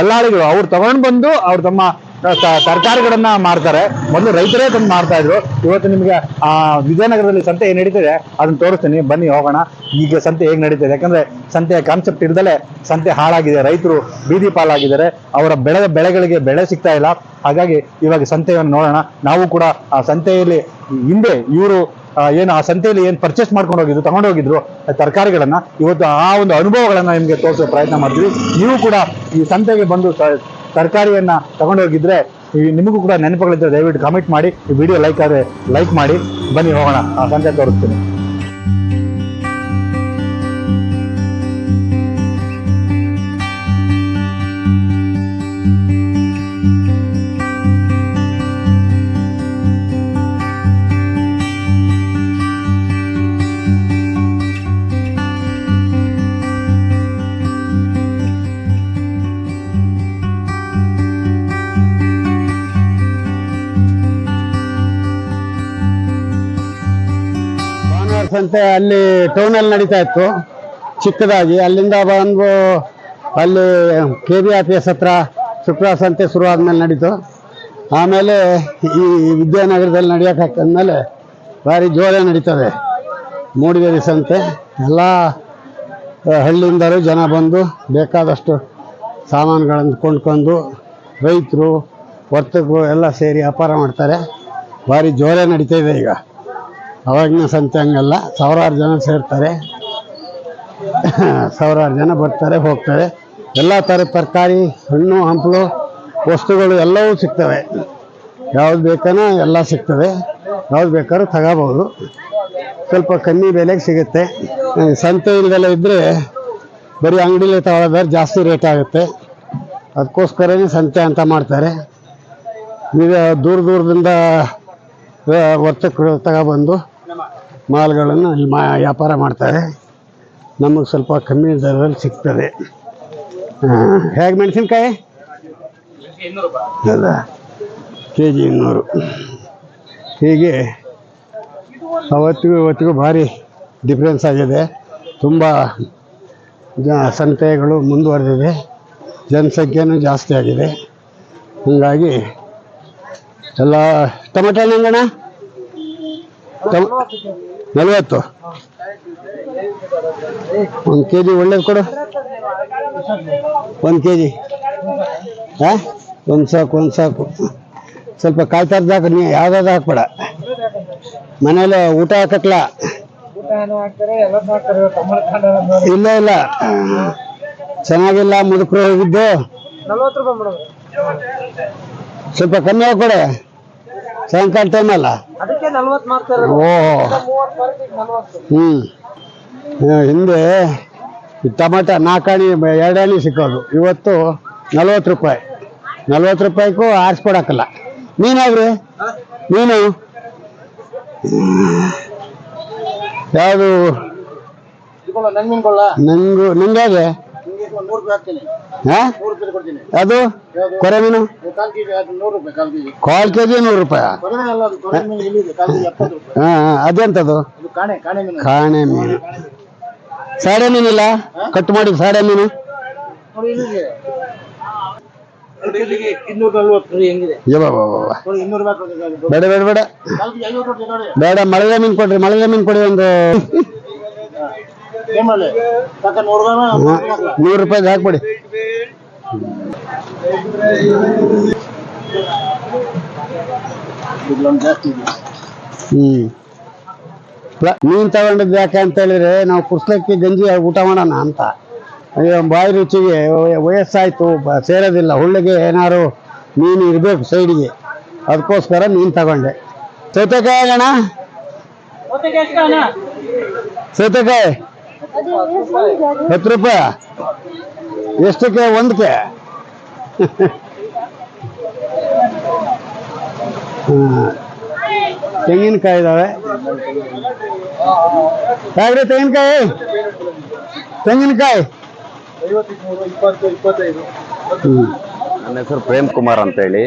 ದಲ್ಲಾಳಿಗಳು, ಅವ್ರು ತಗೊಂಡ್ ಬಂದು ಅವ್ರು ತಮ್ಮ ತರಕಾರಿಗಳನ್ನ ಮಾಡ್ತಾರೆ ಮೊದಲು ರೈತರೇ ತಂದು ಮಾಡ್ತಾ ಇದ್ರು. ಇವತ್ತು ನಿಮ್ಗೆ, ಆ, ವಿಜಯನಗರದಲ್ಲಿ ಸಂತೆ ಏನ್ ನಡೀತಿದೆ? ಅದನ್ನ ತೋರಿಸ್ತೀನಿ. ಬನ್ನಿ, ಹೋಗೋಣ. ಈಗ ಸಂತೆ ಹೇಗ್ ನಡೀತಿದೆ? ಯಾಕಂದ್ರೆ ಸಂತೆಯ ಕಾನ್ಸೆಪ್ಟ್ ಇರ್ದಲೇ ಸಂತೆ ಹಾಳಾಗಿದೆ. ರೈತರು ಬೀದಿ ಪಾಲಾಗಿದ್ದಾರೆ. ಅವರ ಬೆಳೆದ ಬೆಳೆಗಳಿಗೆ ಬೆಳೆ ಸಿಗ್ತಾ ಇಲ್ಲ. ಹಾಗಾಗಿ ಇವಾಗ ಸಂತೆಯನ್ನು ನೋಡೋಣ. ನಾವು ಕೂಡ ಆ ಸಂತೆಯಲ್ಲಿ ಹಿಂದೆ ಇವರು ಏನು, ಆ ಸಂತೆಯಲ್ಲಿ ಏನು ಪರ್ಚೇಸ್ ಮಾಡ್ಕೊಂಡು ಹೋಗಿದ್ರು, ತಗೊಂಡು ಹೋಗಿದ್ರು ತರಕಾರಿಗಳನ್ನ, ಇವತ್ತು ಆ ಒಂದು ಅನುಭವಗಳನ್ನ ನಿಮಗೆ ತೋರಿಸೋ ಪ್ರಯತ್ನ ಮಾಡ್ತೀವಿ. ನೀವು ಕೂಡ ಈ ಸಂತೆಗೆ ಬಂದು ತರಕಾರಿಯನ್ನ ತಗೊಂಡು ಹೋಗಿದ್ರೆ ಈ ನಿಮಗೂ ಕೂಡ ನೆನಪುಗಳಿದ್ರೆ ದಯವಿಟ್ಟು ಕಮೆಂಟ್ ಮಾಡಿ. ಈ ವಿಡಿಯೋ ಲೈಕ್ ಆದ್ರೆ ಲೈಕ್ ಮಾಡಿ. ಬನ್ನಿ ಹೋಗೋಣ. ಆ ಸಂತೆ ತೋರಿಸ್ತೀನಿ. ಸಂತೆ ಅಲ್ಲಿ ಟೌನಲ್ಲಿ ನಡೀತಾ ಇತ್ತು, ಚಿಕ್ಕದಾಗಿ. ಅಲ್ಲಿಂದ ಬಂದು ಅಲ್ಲಿ ಕೆ ಬಿ ಆಫೀಸ್ ಹತ್ರ ಶುಕ್ರವಾರ ಸಂತೆ ಶುರು ಆದಮೇಲೆ ನಡೀತು. ಆಮೇಲೆ ಈ ವಿದ್ಯಾನಗರದಲ್ಲಿ ನಡೆಯೋಕ್ಕಾಗ್ತಂದಮೇಲೆ ಭಾರಿ ಜೋರ ನಡೀತದೆ. ಮೂಡಿಗೆರೆ ಸಂತೆ, ಎಲ್ಲ ಹಳ್ಳಿಯಿಂದಲೂ ಜನ ಬಂದು ಬೇಕಾದಷ್ಟು ಸಾಮಾನುಗಳನ್ನು ಕೊಂಡ್ಕೊಂಡು ರೈತರು, ವರ್ತಕರು ಎಲ್ಲ ಸೇರಿ ವ್ಯಾಪಾರ ಮಾಡ್ತಾರೆ. ಭಾರಿ ಜೋರೇ ನಡೀತಾ ಇದೆ ಈಗ. ಅವಾಗಿನ ಸಂತೆ ಹಂಗಲ್ಲ ಸಾವಿರಾರು ಜನ ಸೇರ್ತಾರೆ. ಸಾವಿರಾರು ಜನ ಬರ್ತಾರೆ, ಹೋಗ್ತಾರೆ. ಎಲ್ಲ ಥರದ ತರಕಾರಿ, ಹಣ್ಣು, ಹಂಪಲು, ವಸ್ತುಗಳು ಎಲ್ಲವೂ ಸಿಗ್ತವೆ. ಯಾವ್ದು ಬೇಕಾನ ಎಲ್ಲ ಸಿಗ್ತವೆ ಯಾವ್ದು ಬೇಕಾದ್ರೂ ತಗೋಬೋದು. ಸ್ವಲ್ಪ ಕಮ್ಮಿ ಬೆಲೆಗೆ ಸಿಗುತ್ತೆ. ಸಂತೆ ಇಲ್ದೆಲ್ಲ ಇದ್ದರೆ ಬರೀ ಅಂಗಡಿಲಿ ತಗೊಳ್ಳೋದಾದ್ರೆ ಜಾಸ್ತಿ ರೇಟ್ ಆಗುತ್ತೆ. ಅದಕ್ಕೋಸ್ಕರನೇ ಸಂತೆ ಅಂತ ಮಾಡ್ತಾರೆ. ಈಗ ದೂರ ದೂರದಿಂದ ವರ್ತಕರು ತಗೊಬಂದು ಮಾಲ್ಗಳನ್ನು ಇಲ್ಲಿ ಮಾ ವ್ಯಾಪಾರ ಮಾಡ್ತಾರೆ. ನಮಗೆ ಸ್ವಲ್ಪ ಕಮ್ಮಿ ದರದಲ್ಲಿ ಸಿಗ್ತದೆ. ಹೇಗೆ ಮೆಣಸಿನ್ಕಾಯಿ? ಅಲ್ಲ ಕೆ ಜಿ ಇನ್ನೂರು. ಹೀಗೆ ಅವತ್ತಿಗೂ ಇವತ್ತಿಗೂ ಭಾರಿ ಡಿಫ್ರೆನ್ಸ್ ಆಗಿದೆ. ತುಂಬ ಜ ಸಂತೆಗಳು ಮುಂದುವರೆದಿದೆ. ಜನಸಂಖ್ಯೆನೂ ಜಾಸ್ತಿ ಆಗಿದೆ. ಹೀಗಾಗಿ ಎಲ್ಲ ಟೊಮೆಟೊ ಹೆಂಗಣ್ಣ ಟಮ್- ನಲವತ್ತು. ಒಂದು ಕೆ ಜಿ ಒಳ್ಳೇದು ಕೊಡು. ಒಂದು ಕೆ ಜಿ ಹಾಂ ಒಂದು ಸಾಕು ಒಂದು ಸಾಕು. ಸ್ವಲ್ಪ ಕಾಯ್ತಾರ್ದು ಹಾಕು ನೀ ಯಾವ್ದಾದ್ರು ಹಾಕ್ಬೇಡ. ಮನೇಲಿ ಊಟ ಹಾಕಕ್ಲ? ಇಲ್ಲ ಇಲ್ಲ. ಚೆನ್ನಾಗಿಲ್ಲ ಮುದುಕರು ಹೋಗಿದ್ದು. ಸ್ವಲ್ಪ ಕಮ್ಮಿ ಹಾಕೊಡೆ ಸಾಯಂಕಾಲ ಟೈಮ್ ಅಲ್ಲ ಓ ಹ್ಮ್. ಆ, ಹಿಂದೆ ಟಮಾಟ ನಾಲ್ಕಾಣಿ ಎರಡಾಣಿ ಸಿಕ್ಕೋದು. ಇವತ್ತು ನಲ್ವತ್ತು ರೂಪಾಯಿ. ನಲ್ವತ್ತು ರೂಪಾಯಿಗೂ ಆರಿಸ್ಕೊಡಕ್ಕಲ್ಲ ನೀನಾಗ್ರಿ ನೀನು? ಯಾವುದು ನಂಗು ನಂಗೆ ಅದು ಕೊರೆ ಮೀನು? ಕಾಲ್ ಕೆ ಜಿ ನೂರು ರೂಪಾಯಿ ಹಾ ಅದೆಂತದು? ಕಾಣೆ ಮೀನು. ಸಾಡೆ ಮೀನಿಲ್ಲ? ಕಟ್ ಮಾಡಿ ಸಾಡೆ ಮೀನು. ಬೇಡ ಬೇಡ ಬೇಡ. ಬೇಡ ಮೀನು ಕೊಡ್ರಿ ಮಳೆದ ಮೀನು ಕೊಡಿ ಒಂದು. ನೂರು ರೂಪಾಯಿ ಹಾಕ್ಬಿಡಿ. ಹ್ಮ್. ನೀನ್ ಮೀನ್ ತಗೊಂಡಿದ್ದು ಯಾಕೆ ಅಂತ ಹೇಳಿದ್ರೆ ನಾವು ಕುರ್ಸ್ಲಕ್ಕಿ ಗಂಜಿ ಊಟ ಮಾಡೋಣ ಅಂತ. ಅಯ್ಯೋ ಬಾಯಿ ರುಚಿಗೆ ವಯ- ವಯಸ್ಸಾಯ್ತು ಬ- ಸೇರೋದಿಲ್ಲ. ಹುಳ್ಳಿಗೆ ಏನಾರು ಮೀನು ಇರಬೇಕು ಸೈಡಿಗೆ. ಅದಕ್ಕೋಸ್ಕರ ಮೀನು ತಗೊಂಡೆ. ಸೌತೆಕಾಯಿ ಅಣ್ಣ? ಸೌತೆಕಾಯಿ? ಹತ್ತು ರೂಪಾಯಿ? ಎಷ್ಟಕ್ಕೆ? ಒಂದಕ್ಕೆ ತೆಂಗಿನಕಾಯಿ ಇದಾವೆ. ಹೇಗ್ರಿ ತೆಂಗಿನಕಾಯಿ? ತೆಂಗಿನಕಾಯಿ. ನನ್ನ ಹೆಸರು ಪ್ರೇಮ್ ಕುಮಾರ್ ಅಂತ ಹೇಳಿ.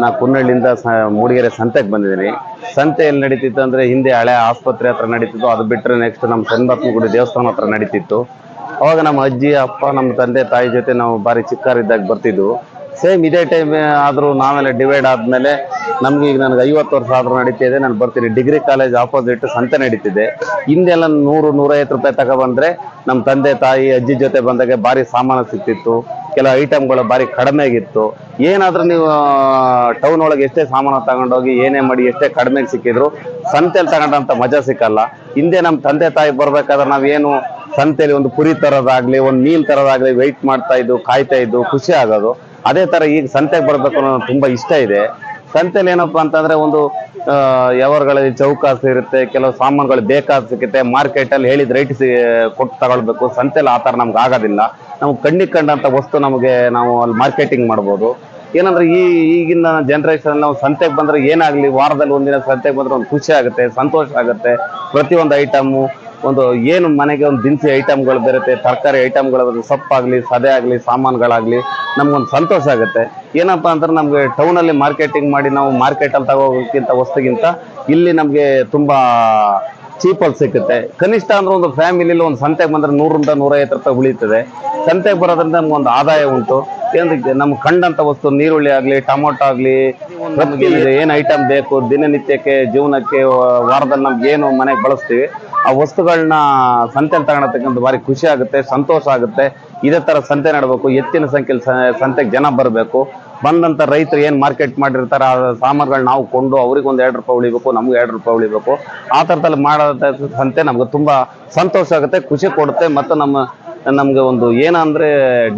ನಾ ಕುನ್ನಳ್ಳಿಯಿಂದ ಸ, ಮೂಡಿಗೆರೆ ಸಂತೆಗೆ ಬಂದಿದ್ದೀನಿ. ಸಂತೆ ಎಲ್ಲಿ ನಡೀತಿತ್ತು ಅಂದರೆ ಹಿಂದೆ ಹಳೆ ಆಸ್ಪತ್ರೆ ಹತ್ರ ನಡೀತಿತ್ತು. ಅದು ಬಿಟ್ಟರೆ ನೆಕ್ಸ್ಟ್ ನಮ್ಮ ಚನ್ನಬಸವನಗುಡಿ ದೇವಸ್ಥಾನ ಹತ್ರ ನಡೀತಿತ್ತು. ಅವಾಗ ನಮ್ಮ ಅಜ್ಜಿ, ಅಪ್ಪ, ನಮ್ಮ ತಂದೆ, ತಾಯಿ ಜೊತೆ ನಾವು ಭಾರಿ ಚಿಕ್ಕವರಿದ್ದಾಗ ಬರ್ತಿದ್ವು. ಸೇಮ್ ಇದೇ ಟೈಮ್ ಆದರೂ ನಾವೆಲ್ಲ ಡಿವೈಡ್ ಆದಮೇಲೆ ನಮ್ಗೆ ಈಗ ನನಗೆ ಐವತ್ತು ವರ್ಷ ಆದರೂ ನಡೀತಿದೆ ನಾನು ಬರ್ತೀನಿ. ಡಿಗ್ರಿ ಕಾಲೇಜ್ ಆಪೋಸಿಟ್ ಸಂತೆ ನಡೀತಿದೆ. ಹಿಂದೆಲ್ಲ ನೂರು ನೂರೈವತ್ತು ರೂಪಾಯಿ ತಗೊಬಂದ್ರೆ ನಮ್ಮ ತಂದೆ, ತಾಯಿ, ಅಜ್ಜಿ ಜೊತೆ ಬಂದಾಗ ಭಾರಿ ಸಾಮಾನು ಸಿಗ್ತಿತ್ತು. ಕೆಲವು ಐಟಮ್ಗಳು ಭಾರಿ ಕಡಿಮೆ ಆಗಿತ್ತು. ಏನಾದರೂ ನೀವು ಟೌನ್ ಒಳಗೆ ಎಷ್ಟೇ ಸಾಮಾನು ತಗೊಂಡೋಗಿ ಏನೇ ಮಾಡಿ ಎಷ್ಟೇ ಕಡಿಮೆಗೆ ಸಿಕ್ಕಿದ್ರು ಸಂತೆಯಲ್ಲಿ ತಗೊಂಡಂಥ ಮಜಾ ಸಿಕ್ಕಲ್ಲ. ಹಿಂದೆ ನಮ್ಮ ತಂದೆ ತಾಯಿ ಬರ್ಬೇಕಾದ್ರೆ ನಾವೇನು ಸಂತೆಯಲ್ಲಿ ಒಂದು ಪುರಿ ತರೋದಾಗ್ಲಿ, ಒಂದು ಮೀನ್ ತರೋದಾಗ್ಲಿ ವೆಯ್ಟ್ ಮಾಡ್ತಾ ಇದ್ದು, ಕಾಯ್ತಾ ಇದ್ದು ಖುಷಿ ಆಗೋದು. ಅದೇ ತರ ಈಗ ಸಂತೆಗೆ ಬರ್ಬೇಕು ಅನ್ನೋದು ತುಂಬಾ ಇಷ್ಟ ಇದೆ. ಸಂತೆಯಲ್ಲಿ ಏನಪ್ಪಾ ಅಂತಂದ್ರೆ ಒಂದು ಯಾವಾಗಳಲ್ಲಿ ಚೌಕಾಸಿ ಇರುತ್ತೆ, ಕೆಲವು ಸಾಮಾನುಗಳು ಬೇಕಾದ ಸಿಗುತ್ತೆ ಮಾರ್ಕೆಟ್ ಅಲ್ಲಿ ಹೇಳಿದ ರೇಟ್ ಕೊಟ್ಟು ತಗೊಳ್ಬೇಕು. ಸಂತೆಯಲ್ಲಿ ಆ ಥರ ನಮ್ಗೆ ಆಗೋದಿಲ್ಲ. ನಮ್ಗೆ ಕಣ್ಣಿಗೆ ಕಂಡಂಥ ವಸ್ತು ನಮಗೆ ನಾವು ಅಲ್ಲಿ ಮಾರ್ಕೆಟಿಂಗ್ ಮಾಡ್ಬೋದು. ಏನಂದ್ರೆ ಈ ಈಗಿನ ಜನರೇಷನ್ ನಾವು ಸಂತೆಗೆ ಬಂದ್ರೆ ಏನಾಗ್ಲಿ ವಾರದಲ್ಲಿ ಒಂದಿನ ಸಂತೆಗೆ ಬಂದ್ರೆ ಒಂದು ಖುಷಿ ಆಗುತ್ತೆ, ಸಂತೋಷ ಆಗುತ್ತೆ. ಪ್ರತಿಯೊಂದು ಐಟಮು ಒಂದು ಏನು ಮನೆಗೆ ಒಂದು ದಿನಸಿ ಐಟಮ್ಗಳು ಬರುತ್ತೆ, ತರಕಾರಿ ಐಟಮ್ಗಳು ಸೊಪ್ಪಾಗ್ಲಿ, ಸದೆ ಆಗಲಿ, ಸಾಮಾನುಗಳಾಗ್ಲಿ, ನಮ್ಗೊಂದು ಸಂತೋಷ ಆಗುತ್ತೆ. ಏನಪ್ಪಾ ಅಂದ್ರೆ ನಮಗೆ ಟೌನಲ್ಲಿ ಮಾರ್ಕೆಟಿಂಗ್ ಮಾಡಿ ನಾವು ಮಾರ್ಕೆಟಲ್ಲಿ ತಗೋಕ್ಕಿಂತ ವಸ್ತುಗಿಂತ ಇಲ್ಲಿ ನಮಗೆ ತುಂಬಾ ಚೀಪಲ್ಲಿ ಸಿಗುತ್ತೆ ಕನಿಷ್ಠ ಅಂದ್ರೆ ಒಂದು ಫ್ಯಾಮಿಲಿಲಿ ಒಂದು ಸಂತೆಗೆ ಬಂದ್ರೆ ನೂರರಿಂದ ನೂರೈವತ್ತು ರೂಪಾಯಿ ಉಳಿತದೆ ಸಂತೆಗೆ ಬರೋದ್ರಿಂದ ನಮ್ಗೆ ಒಂದು ಆದಾಯ ಉಂಟು. ಏನಕ್ಕೆ ನಮ್ಗೆ ಕಂಡಂತ ವಸ್ತು, ನೀರುಳ್ಳಿ ಆಗಲಿ, ಟೊಮೊಟೊ ಆಗಲಿ ಏನು ಐಟಮ್ ಬೇಕು, ದಿನನಿತ್ಯಕ್ಕೆ, ಜೀವನಕ್ಕೆ ವಾರದಲ್ಲಿ ನಮ್ಗೆ ಏನು ಮನೆಗೆ ಬಳಸ್ತೀವಿ, ಆ ವಸ್ತುಗಳನ್ನ ಸಂತೆಲಿ ತಗೊಳತಕ್ಕಂಥ ಭಾರಿ ಖುಷಿ ಆಗುತ್ತೆ, ಸಂತೋಷ ಆಗುತ್ತೆ. ಇದೇ ಥರ ಸಂತೆ ನಡಬೇಕು, ಎತ್ತಿನ ಸಂಖ್ಯೆಯಲ್ಲಿ ಸಂತೆಗೆ ಜನ ಬರಬೇಕು. ಬಂದಂತ ರೈತರು ಏನು ಮಾರ್ಕೆಟ್ ಮಾಡಿರ್ತಾರೆ ಆ ಸಾಮಾನುಗಳು ನಾವು ಕೊಂಡು ಅವ್ರಿಗೆ ಒಂದು ಎರಡು ರೂಪಾಯಿ ಉಳಿಬೇಕು, ನಮ್ಗೆ ಎರಡು ರೂಪಾಯಿ ಉಳಿಬೇಕು. ಆ ಥರದಲ್ಲಿ ಮಾಡೋದ ಸಂತೆ ನಮ್ಗೆ ತುಂಬಾ ಸಂತೋಷ ಆಗುತ್ತೆ, ಖುಷಿ ಕೊಡುತ್ತೆ. ಮತ್ತು ನಮ್ಮ, ನಮಗೆ ಒಂದು ಏನಂದ್ರೆ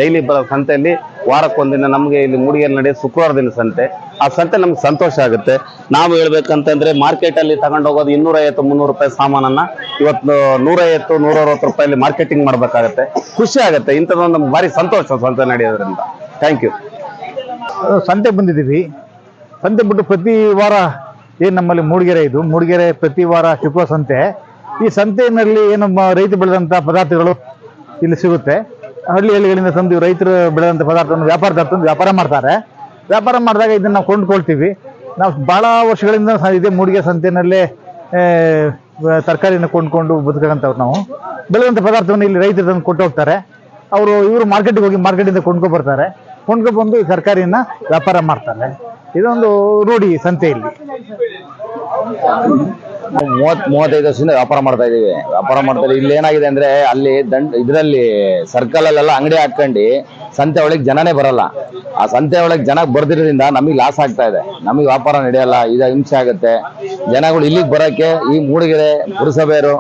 ಡೈಲಿ ಬರೋ ಸಂತೆಯಲ್ಲಿ ವಾರಕ್ಕೊಂದಿನ ನಮಗೆ ಇಲ್ಲಿ ಮೂಡಿಗೆಯಲ್ಲಿ ನಡೆಯೋ ಶುಕ್ರವಾರ ದಿನ ಸಂತೆ. ಆ ಸಂತೆ ನಮ್ಗೆ ಸಂತೋಷ ಆಗುತ್ತೆ. ನಾವು ಹೇಳ್ಬೇಕಂತಂದ್ರೆ ಮಾರ್ಕೆಟ್ ಅಲ್ಲಿ ತಗೊಂಡೋಗೋದು ಇನ್ನೂರೈವತ್ತು, ಮುನ್ನೂರು ರೂಪಾಯಿ ಸಾಮಾನನ್ನ ಇವತ್ತು ನೂರೈವತ್ತು ನೂರ ಅರವತ್ತು ರೂಪಾಯಲ್ಲಿ ಮಾರ್ಕೆಟಿಂಗ್ ಮಾಡಬೇಕಾಗತ್ತೆ. ಖುಷಿ ಆಗುತ್ತೆ. ಇಂಥದ್ದೊಂದು ನಮ್ಗೆ ಭಾರಿ ಸಂತೋಷ ಸಂತೆ ನಡೆಯೋದ್ರಿಂದ. ಥ್ಯಾಂಕ್ ಯು ಸಂತೆ ಬಂದಿದ್ದೀವಿ. ಸಂತೆ ಬಿಟ್ಟು ಪ್ರತಿ ವಾರ ಏನು ನಮ್ಮಲ್ಲಿ ಮೂಡಿಗೆರೆ ಇದು. ಮೂಡಿಗೆರೆ ಪ್ರತಿ ವಾರ ಶುಕ್ರವಾರ ಸಂತೆ. ಈ ಸಂತೆಯಲ್ಲಿ ಏನು ರೈತ ಬೆಳೆದಂಥ ಪದಾರ್ಥಗಳು ಇಲ್ಲಿ ಸಿಗುತ್ತೆ. ಹಳ್ಳಿ ಹಳ್ಳಿಗಳಿಂದ ತಂದು ರೈತರು ಬೆಳೆದಂಥ ಪದಾರ್ಥವನ್ನು ವ್ಯಾಪಾರ ತಂದು ವ್ಯಾಪಾರ ಮಾಡ್ತಾರೆ. ವ್ಯಾಪಾರ ಮಾಡಿದಾಗ ಇದನ್ನು ನಾವು ಕೊಂಡ್ಕೊಳ್ತೀವಿ. ನಾವು ಭಾಳ ವರ್ಷಗಳಿಂದ ಇದೆ ಮೂಡಿಗೆ ಸಂತೆಯಲ್ಲೇ ತರಕಾರಿಯನ್ನು ಕೊಂಡ್ಕೊಂಡು ಬದುಕಂಥವ್ರು ನಾವು. ಬೆಳೆದಂಥ ಪದಾರ್ಥವನ್ನು ಇಲ್ಲಿ ರೈತರು ತಂದು ಕೊಟ್ಟು ಹೋಗ್ತಾರೆ. ಅವರು ಇವರು ಮಾರ್ಕೆಟಿಗೆ ಹೋಗಿ ಮಾರ್ಕೆಟಿಂದ ಕೊಂಡ್ಕೊಂಡು ಬರ್ತಾರೆ. ಕೊಂಡ್ಕೊ ಬಂದು ಈ ವ್ಯಾಪಾರ ಮಾಡ್ತಾರೆ. ಇದೊಂದು ರೂಢಿ ಸಂತೆಯಲ್ಲಿ. ಮೂವತ್ ಮೂವತ್ತೈದು ವರ್ಷದಿಂದ ವ್ಯಾಪಾರ ಮಾಡ್ತಾ ಇದೀವಿ ವ್ಯಾಪಾರ ಮಾಡ್ತಾರೆ ಇಲ್ಲಿ ಏನಾಗಿದೆ ಅಂದ್ರೆ ಅಲ್ಲಿ ದಂಡ್ ಇದರಲ್ಲಿ ಸರ್ಕಲ್ ಅಲ್ಲೆಲ್ಲ ಅಂಗಡಿ ಹಾಕೊಂಡು ಸಂತೆ ಒಳಗೆ ಜನನೇ ಬರಲ್ಲ. ಆ ಸಂತೆ ಒಳಗೆ ಜನ ಬರ್ದಿರೋದ್ರಿಂದ ನಮಗೆ ಲಾಸ್ ಆಗ್ತಾ ಇದೆ. ನಮಗೆ ವ್ಯಾಪಾರ ನಡೆಯಲ್ಲ. ಇದು ಹಿಂಸೆ ಆಗುತ್ತೆ. ಜನಗಳು ಇಲ್ಲಿಗೆ ಬರೋಕ್ಕೆ ಈ ಮೂಡಿಗೆರೆ ಪುರಸಭೆಯರು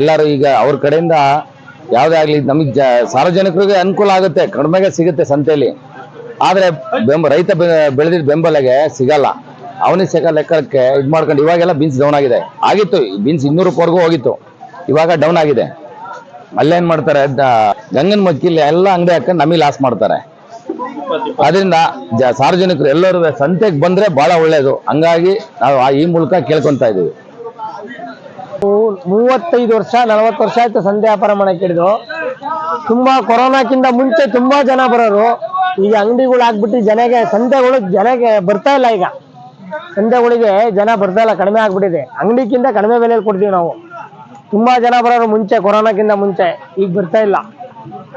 ಎಲ್ಲರೂ ಈಗ ಅವ್ರ ಕಡೆಯಿಂದ ಯಾವುದೇ ಆಗಲಿ ನಮಗೆ ಸಾರ್ವಜನಿಕರಿಗೆ ಅನುಕೂಲ ಆಗುತ್ತೆ. ಕಡಿಮೆಗೆ ಸಿಗುತ್ತೆ ಸಂತೆಯಲ್ಲಿ. ಆದ್ರೆ ಬೆಂಬ ರೈತ ಬೆಳೆದಿದ್ದ ಬೆಂಬಲಗೆ ಸಿಗಲ್ಲ. ಅವನಿಗೆ ಸಿಗ ಲೆಕ್ಕಕ್ಕೆ ಇದು ಮಾಡ್ಕೊಂಡು ಇವಾಗೆಲ್ಲ ಬೀನ್ಸ್ ಡೌನ್ ಆಗಿದೆ. ಆಗಿತ್ತು, ಬೀನ್ಸ್ ಇನ್ನೂರು ರೂಪಾಯಿವರೆಗೂ ಹೋಗಿತ್ತು. ಇವಾಗ ಡೌನ್ ಆಗಿದೆ. ಅಲ್ಲೇನ್ ಮಾಡ್ತಾರೆ ಗಂಗನ ಮಕ್ಕಿಲಿ ಎಲ್ಲ ಅಂಗಡಿ ಹಾಕೊಂಡು ನಮಗೆ ಲಾಸ್ ಮಾಡ್ತಾರೆ. ಅದರಿಂದ ಜ ಸಾರ್ವಜನಿಕರು ಎಲ್ಲರೂ ಸಂತೆಗೆ ಬಂದ್ರೆ ಬಹಳ ಒಳ್ಳೇದು. ಹಂಗಾಗಿ ನಾವು ಈ ಮೂಲಕ ಕೇಳ್ಕೊಂತ ಇದ್ದೀವಿ. ಮೂವತ್ತೈದು ವರ್ಷ, ನಲವತ್ತು ವರ್ಷ ಆಯ್ತು ಸಂತೆ ವ್ಯಾಪಾರ ಮಾಡಕ್ಕೆ ಹಿಡಿದು. ತುಂಬಾ ಕೊರೋನಾಕ್ಕಿಂತ ಮುಂಚೆ ತುಂಬಾ ಜನ ಬರೋರು. ಈಗ ಅಂಗಡಿಗಳು ಹಾಕ್ಬಿಟ್ಟು ಜನಗೆ ಸಂತೆಗಳು ಜನಗೆ ಬರ್ತಾ ಇಲ್ಲ ಈಗ. ಸಂತೆಗಳಿಗೆ ಜನ ಬರ್ತಾ ಇಲ್ಲ, ಕಡಿಮೆ ಆಗ್ಬಿಟ್ಟಿದೆ. ಅಂಗಡಿಗಿಂತ ಕಡಿಮೆ ಬೆಲೆಯಲ್ಲಿ ಕೊಡ್ತೀವಿ ನಾವು. ತುಂಬಾ ಜನ ಬರೋರು ಮುಂಚೆ, ಕೊರೋನಾಕ್ಕಿಂತ ಮುಂಚೆ ಈಗ ಬರ್ತಾ ಇಲ್ಲ.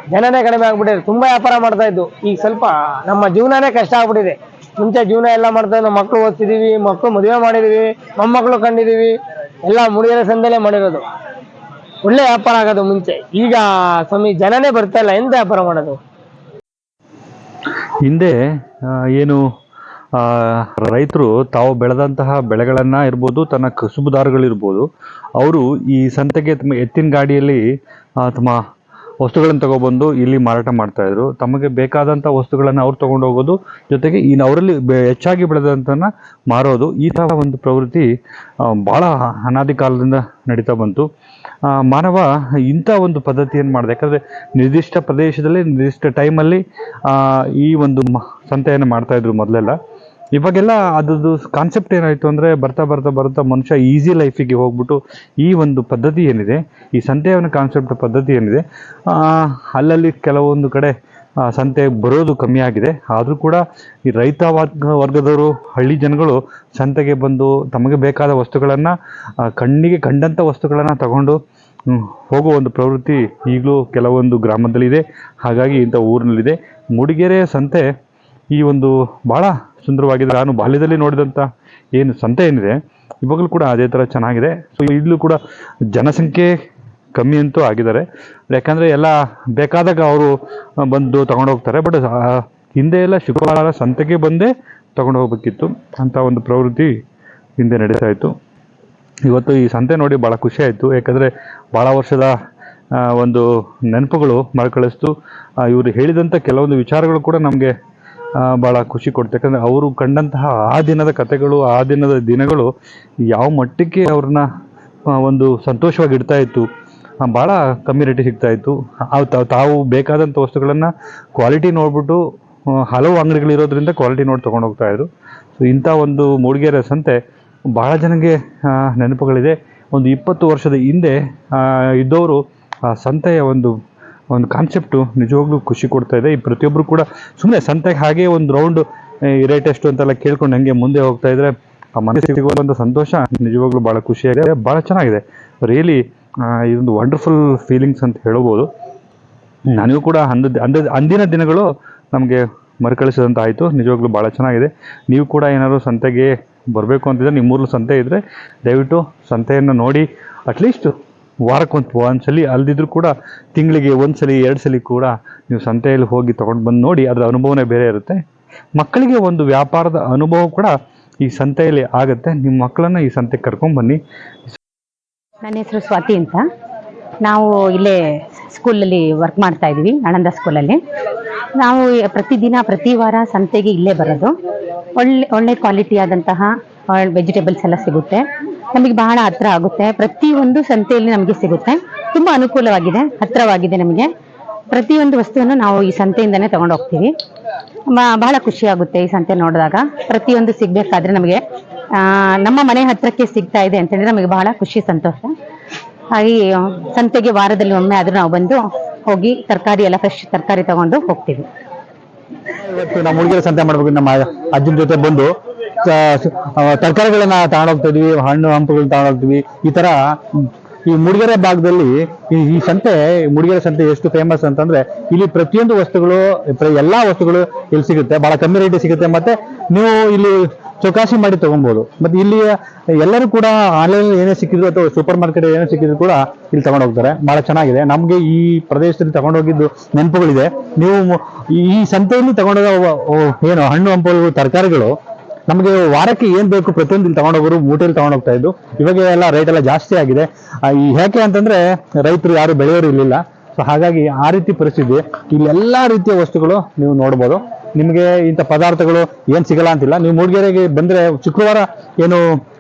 ಜನನೇ ಕಡಿಮೆ ಆಗ್ಬಿಟ್ಟಿದೆ. ತುಂಬಾ ವ್ಯಾಪಾರ ಮಾಡ್ತಾ ಇದ್ದು. ಈಗ ಸ್ವಲ್ಪ ನಮ್ಮ ಜೀವನನೇ ಕಷ್ಟ ಆಗ್ಬಿಟ್ಟಿದೆ. ಮುಂಚೆ ಜೀವನ ಎಲ್ಲ ಮಾಡ್ತಾ ಇದ್ದು ಮಕ್ಕಳು ಓದ್ತಿದೀವಿ ಮಕ್ಕಳು ಮದುವೆ ಮಾಡಿದೀವಿ ಮೊಮ್ಮಕ್ಕಳು ಕಂಡಿದೀವಿ, ಎಲ್ಲ ಮುಡಿಯರ ಸಂದಲೇ ಮಾಡಿರೋದು. ಒಳ್ಳೆ ವ್ಯಾಪಾರ ಆಗೋದು ಮುಂಚೆ. ಈಗ ಸ್ವಾಮಿ, ಜನನೇ ಬರ್ತಾ ಇಲ್ಲ. ಎಂತ ವ್ಯಾಪಾರ ಮಾಡೋದು? ಹಿಂದೆ ಏನು ರೈತರು ತಾವು ಬೆಳೆದಂತಹ ಬೆಳೆಗಳನ್ನು ಇರ್ಬೋದು, ತನ್ನ ಕಸುಬುದಾರ್ಗಳಿರ್ಬೋದು, ಅವರು ಈ ಸಂತೆಗೆ ತಮ್ಮ ಎತ್ತಿನ ಗಾಡಿಯಲ್ಲಿ ತಮ್ಮ ವಸ್ತುಗಳನ್ನು ತಗೊಬಂದು ಇಲ್ಲಿ ಮಾರಾಟ ಮಾಡ್ತಾ ಇದ್ರು. ತಮಗೆ ಬೇಕಾದಂಥ ವಸ್ತುಗಳನ್ನು ಅವ್ರು ತಗೊಂಡು ಹೋಗೋದು ಜೊತೆಗೆ ಇನ್ನು ಅವರಲ್ಲಿ ಹೆಚ್ಚಾಗಿ ಬೆಳೆದಂತನ ಮಾರೋದು, ಈ ಥರ ಒಂದು ಪ್ರವೃತ್ತಿ ಭಾಳ ಅನಾದಿ ಕಾಲದಿಂದ ನಡೀತಾ ಬಂತು. ಮಾನವ ಇಂಥ ಒಂದು ಪದ್ಧತಿಯನ್ನು ಮಾಡಿದೆ. ಯಾಕಂದರೆ ನಿರ್ದಿಷ್ಟ ಪ್ರದೇಶದಲ್ಲಿ, ನಿರ್ದಿಷ್ಟ ಟೈಮಲ್ಲಿ ಈ ಒಂದು ಸಂತೆಯನ್ನು ಮಾಡ್ತಾಯಿದ್ರು ಮೊದಲೆಲ್ಲ. ಇವಾಗೆಲ್ಲ ಅದ್ರದ್ದು ಕಾನ್ಸೆಪ್ಟ್ ಏನಾಯಿತು ಅಂದರೆ ಬರ್ತಾ ಬರ್ತಾ ಬರ್ತಾ ಮನುಷ್ಯ ಈಸಿ ಲೈಫಿಗೆ ಹೋಗ್ಬಿಟ್ಟು ಈ ಒಂದು ಪದ್ಧತಿ ಏನಿದೆ, ಈ ಸಂತೆಯವನ ಕಾನ್ಸೆಪ್ಟ್ ಪದ್ಧತಿ ಏನಿದೆ ಅಲ್ಲಲ್ಲಿ ಕೆಲವೊಂದು ಕಡೆ ಸಂತೆ ಬರೋದು ಕಮ್ಮಿ ಆಗಿದೆ. ಆದರೂ ಕೂಡ ಈ ರೈತ ವರ್ಗ, ವರ್ಗದವರು, ಹಳ್ಳಿ ಜನಗಳು ಸಂತೆಗೆ ಬಂದು ತಮಗೆ ಬೇಕಾದ ವಸ್ತುಗಳನ್ನು ಕಣ್ಣಿಗೆ ಕಂಡಂಥ ವಸ್ತುಗಳನ್ನು ತಗೊಂಡು ಹೋಗುವ ಒಂದು ಪ್ರವೃತ್ತಿ ಈಗಲೂ ಕೆಲವೊಂದು ಗ್ರಾಮದಲ್ಲಿದೆ. ಹಾಗಾಗಿ ಇಂಥ ಊರಿನಲ್ಲಿದೆ. ಮೂಡಿಗೆರೆ ಸಂತೆ ಈ ಒಂದು ಭಾಳ ಸುಂದರವಾಗಿದೆ. ನಾನು ಬಾಲ್ಯದಲ್ಲಿ ನೋಡಿದಂಥ ಏನು ಸಂತೆ ಏನಿದೆ, ಇವಾಗಲೂ ಕೂಡ ಅದೇ ಥರ ಚೆನ್ನಾಗಿದೆ. ಸೊ ಇಲ್ಲೂ ಕೂಡ ಜನಸಂಖ್ಯೆ ಕಮ್ಮಿ ಅಂತೂ ಆಗಿದ್ದಾರೆ. ಯಾಕಂದರೆ ಎಲ್ಲ ಬೇಕಾದಾಗ ಅವರು ಬಂದು ತಗೊಂಡು ಹೋಗ್ತಾರೆ. ಬಟ್ ಹಿಂದೆ ಎಲ್ಲ ಶುಕ್ರವಾರ ಸಂತೆಗೆ ಬಂದೇ ತಗೊಂಡು ಹೋಗ್ಬೇಕಿತ್ತು. ಅಂತ ಒಂದು ಪ್ರವೃತ್ತಿ ಹಿಂದೆ ನಡೀತಾ ಇತ್ತು. ಇವತ್ತು ಈ ಸಂತೆ ನೋಡಿ ಭಾಳ ಖುಷಿ ಆಯಿತು. ಯಾಕಂದರೆ ಭಾಳ ವರ್ಷದ ಒಂದು ನೆನಪುಗಳು ಮರುಕಳಿಸ್ತು. ಇವರು ಹೇಳಿದಂಥ ಕೆಲವೊಂದು ವಿಚಾರಗಳು ಕೂಡ ನಮಗೆ ಭಾಳ ಖುಷಿ ಕೊಡ್ತು. ಯಾಕಂದರೆ ಅವರು ಕಂಡಂತಹ ಆ ದಿನದ ಕಥೆಗಳು, ಆ ದಿನದ ದಿನಗಳು ಯಾವ ಮಟ್ಟಕ್ಕೆ ಅವ್ರನ್ನ ಒಂದು ಸಂತೋಷವಾಗಿ ಇಡ್ತಾ ಇತ್ತು ಭಾಳ ಕಮ್ಮಿ ರೇಟಿಗೆ ಸಿಗ್ತಾ ಇತ್ತು. ತಾವು- ಬೇಕಾದಂಥ ವಸ್ತುಗಳನ್ನು ಕ್ವಾಲಿಟಿ ನೋಡ್ಬಿಟ್ಟು ಹಲವು ಅಂಗಡಿಗಳಿರೋದ್ರಿಂದ ಕ್ವಾಲಿಟಿ ನೋಡಿ ತೊಗೊಂಡು ಹೋಗ್ತಾ ಇದ್ರು. ಸೊ ಇಂಥ ಒಂದು ಮೂಡಿಗೆರೆ ಸಂತೆ ಭಾಳ ಜನಕ್ಕೆ ನೆನಪುಗಳಿದೆ. ಒಂದು ಇಪ್ಪತ್ತು ವರ್ಷದ ಹಿಂದೆ ಇದ್ದವರು ಆ, ಸಂತೆಯ ಒಂದು ಒಂದು ಕಾನ್ಸೆಪ್ಟು ನಿಜವಾಗ್ಲೂ ಖುಷಿ ಕೊಡ್ತಾ ಇದೆ. ಈ ಪ್ರತಿಯೊಬ್ಬರು ಕೂಡ ಸುಮ್ಮನೆ ಸಂತೆಗೆ ಹಾಗೆ ಒಂದು ರೌಂಡ್ ರೇಟ್ ಎಷ್ಟು ಅಂತೆಲ್ಲ ಕೇಳ್ಕೊಂಡು ಹಂಗೆ ಮುಂದೆ ಹೋಗ್ತಾ ಇದ್ರೆ ಆ ಮನಸ್ಸಿಗೆ ಸಿಗುವಂಥ ಸಂತೋಷ ನಿಜವಾಗ್ಲೂ ಭಾಳ ಖುಷಿಯಾಗಿದೆ. ಭಾಳ ಚೆನ್ನಾಗಿದೆ. ರಿಯಲಿ ಇದೊಂದು ವಂಡರ್ಫುಲ್ ಫೀಲಿಂಗ್ಸ್ ಅಂತ ಹೇಳ್ಬೋದು. ನನಗೂ ಕೂಡ ಅಂದ ಅಂದ, ಅಂದಿನ ದಿನಗಳು ನಮಗೆ ಮರುಕಳಿಸಿದಂತ ಆಯಿತು. ನಿಜವಾಗ್ಲೂ ಭಾಳ ಚೆನ್ನಾಗಿದೆ. ನೀವು ಕೂಡ ಏನಾದರೂ ಸಂತೆಗೆ ಬರಬೇಕು ಅಂತಿದ್ರೆ ನಿಮ್ಮೂರಲ್ಲಿ ಸಂತೆ ಇದ್ದರೆ ದಯವಿಟ್ಟು ಸಂತೆಯನ್ನು ನೋಡಿ ಅಟ್ಲೀಸ್ಟ್ ವಾರಕ್ಕೊಂದು ಒಂದ್ಸಲಿ ಅಲ್ದಿದ್ರೂ ಕೂಡ ತಿಂಗಳಿಗೆ ಒಂದ್ಸಲಿ ಎರಡು ಸಲ ಕೂಡ ನೀವು ಸಂತೆಯಲ್ಲಿ ಹೋಗಿ ತೊಗೊಂಡು ಬಂದು ನೋಡಿ, ಅದರ ಅನುಭವನೇ ಬೇರೆ ಇರುತ್ತೆ. ಮಕ್ಕಳಿಗೆ ಒಂದು ವ್ಯಾಪಾರದ ಅನುಭವ ಕೂಡ ಈ ಸಂತೆಯಲ್ಲಿ ಆಗುತ್ತೆ. ನಿಮ್ಮ ಮಕ್ಕಳನ್ನ ಈ ಸಂತೆಗೆ ಕರ್ಕೊಂಡ್ಬನ್ನಿ ನನ್ನ ಹೆಸರು ಸ್ವಾತಿ ಅಂತ. ನಾವು ಇಲ್ಲೇ ಸ್ಕೂಲಲ್ಲಿ ವರ್ಕ್ ಮಾಡ್ತಾ ಇದ್ದೀವಿ, ಆನಂದ ಸ್ಕೂಲಲ್ಲಿ. ನಾವು ಪ್ರತಿದಿನ, ಪ್ರತಿ ವಾರ ಸಂತೆಗೆ ಇಲ್ಲೇ ಬರೋದು. ಒಳ್ಳೆ ಒಳ್ಳೆ ಕ್ವಾಲಿಟಿ ಆದಂತಹ ವೆಜಿಟೇಬಲ್ಸ್ ಎಲ್ಲ ಸಿಗುತ್ತೆ. ನಮಗೆ ಬಹಳ ಹತ್ರ ಆಗುತ್ತೆ. ಪ್ರತಿಯೊಂದು ಸಂತೆಯಲ್ಲಿ ನಮಗೆ ಸಿಗುತ್ತೆ. ತುಂಬಾ ಅನುಕೂಲವಾಗಿದೆ, ಹತ್ರವಾಗಿದೆ ನಮಗೆ. ಪ್ರತಿಯೊಂದು ವಸ್ತುವನ್ನು ನಾವು ಈ ಸಂತೆಯಿಂದನೇ ತಗೊಂಡು ಹೋಗ್ತೀವಿ ಬಹಳ ಖುಷಿ ಆಗುತ್ತೆ ಈ ಸಂತೆ ನೋಡಿದಾಗ. ಪ್ರತಿಯೊಂದು ಸಿಗ್ಬೇಕಾದ್ರೆ ನಮಗೆ ನಮ್ಮ ಮನೆ ಹತ್ರಕ್ಕೆ ಸಿಗ್ತಾ ಇದೆ ಅಂತಂದ್ರೆ ನಮಗೆ ಬಹಳ ಖುಷಿ, ಸಂತೋಷ. ಹಾಗೆ, ಸಂತೆಗೆ ವಾರದಲ್ಲಿ ಒಮ್ಮೆ ಆದ್ರೂ ನಾವು ಬಂದು ಹೋಗಿ ತರಕಾರಿ ಎಲ್ಲ ಫ್ರೆಶ್ ತರಕಾರಿ ತಗೊಂಡು ಹೋಗ್ತೀವಿ. ಇವತ್ತು ಮೂಡಿಗೆರೆ ಸಂತೆ ಮಾಡಬೇಕು ನಮ್ಮ ಅಜ್ಜನ ಜೊತೆ ಬಂದು ತರಕಾರಿಗಳನ್ನ ತಗೊಂಡೋಗ್ತಾ ಇದ್ವಿ ಹಣ್ಣು, ಹಂಪುಗಳನ್ನ ತಗೊಂಡೋಗ್ತೀವಿ ಈ ತರ ಈ ಮೂಡಿಗೆರೆ ಭಾಗದಲ್ಲಿ ಈ ಸಂತೆ, ಮೂಡಿಗೆರೆ ಸಂತೆ ಎಷ್ಟು ಫೇಮಸ್ ಅಂತಂದ್ರೆ ಇಲ್ಲಿ ಪ್ರತಿಯೊಂದು ವಸ್ತುಗಳು ಎಲ್ಲಾ ವಸ್ತುಗಳು ಇಲ್ಲಿ ಸಿಗುತ್ತೆ. ಬಹಳ ಕಮ್ಮಿ ರೇಟ್ ಸಿಗುತ್ತೆ ಮತ್ತೆ ನೀವು ಇಲ್ಲಿ ಚೌಕಾಸಿ ಮಾಡಿ ತಗೊಬಹುದು ಮತ್ತೆ ಇಲ್ಲಿ ಎಲ್ಲರೂ ಕೂಡ ಆನ್ಲೈನ್ ಏನೇ ಸಿಕ್ಕಿದ್ರು ಅಥವಾ ಸೂಪರ್ ಮಾರ್ಕೆಟ್ ಏನೇ ಸಿಕ್ಕಿದ್ರು ಕೂಡ ಇಲ್ಲಿ ತಗೊಂಡು ಹೋಗ್ತಾರೆ ಬಹಳ ಚೆನ್ನಾಗಿದೆ. ನಮ್ಗೆ ಈ ಪ್ರದೇಶದಲ್ಲಿ ತಗೊಂಡೋಗಿದ್ದು ನೆನಪುಗಳಿದೆ. ನೀವು ಈ ಸಂತೆಯಲ್ಲಿ ತಗೊಂಡೋಗ ಏನು ಹಣ್ಣು ಹಂಪಲು ತರಕಾರಿಗಳು ನಮಗೆ ವಾರಕ್ಕೆ ಏನ್ ಬೇಕು ಪ್ರತಿಯೊಂದು ಇಲ್ಲಿ ತಗೊಂಡೋಗೋರು ಮೂಟೆಯಲ್ಲಿ ತಗೊಂಡೋಗ್ತಾ ಇದ್ದು, ಇವಾಗ ಎಲ್ಲ ರೇಟ್ ಎಲ್ಲ ಜಾಸ್ತಿ ಆಗಿದೆ. ಈ ಯಾಕೆ ಅಂತಂದ್ರೆ ರೈತರು ಯಾರು ಬೆಳೆಯೋರು ಇರಲಿಲ್ಲ. ಸೊ ಹಾಗಾಗಿ ಆ ರೀತಿ ಪರಿಸ್ಥಿತಿ. ಇಲ್ಲಿ ಎಲ್ಲಾ ರೀತಿಯ ವಸ್ತುಗಳು ನೀವು ನೋಡ್ಬೋದು. ನಿಮಗೆ ಇಂಥ ಪದಾರ್ಥಗಳು ಏನ್ ಸಿಗಲ್ಲ ಅಂತಿಲ್ಲ. ನೀವು ಮೂಡಿಗೆರೆಗೆ ಬಂದ್ರೆ ಶುಕ್ರವಾರ ಏನು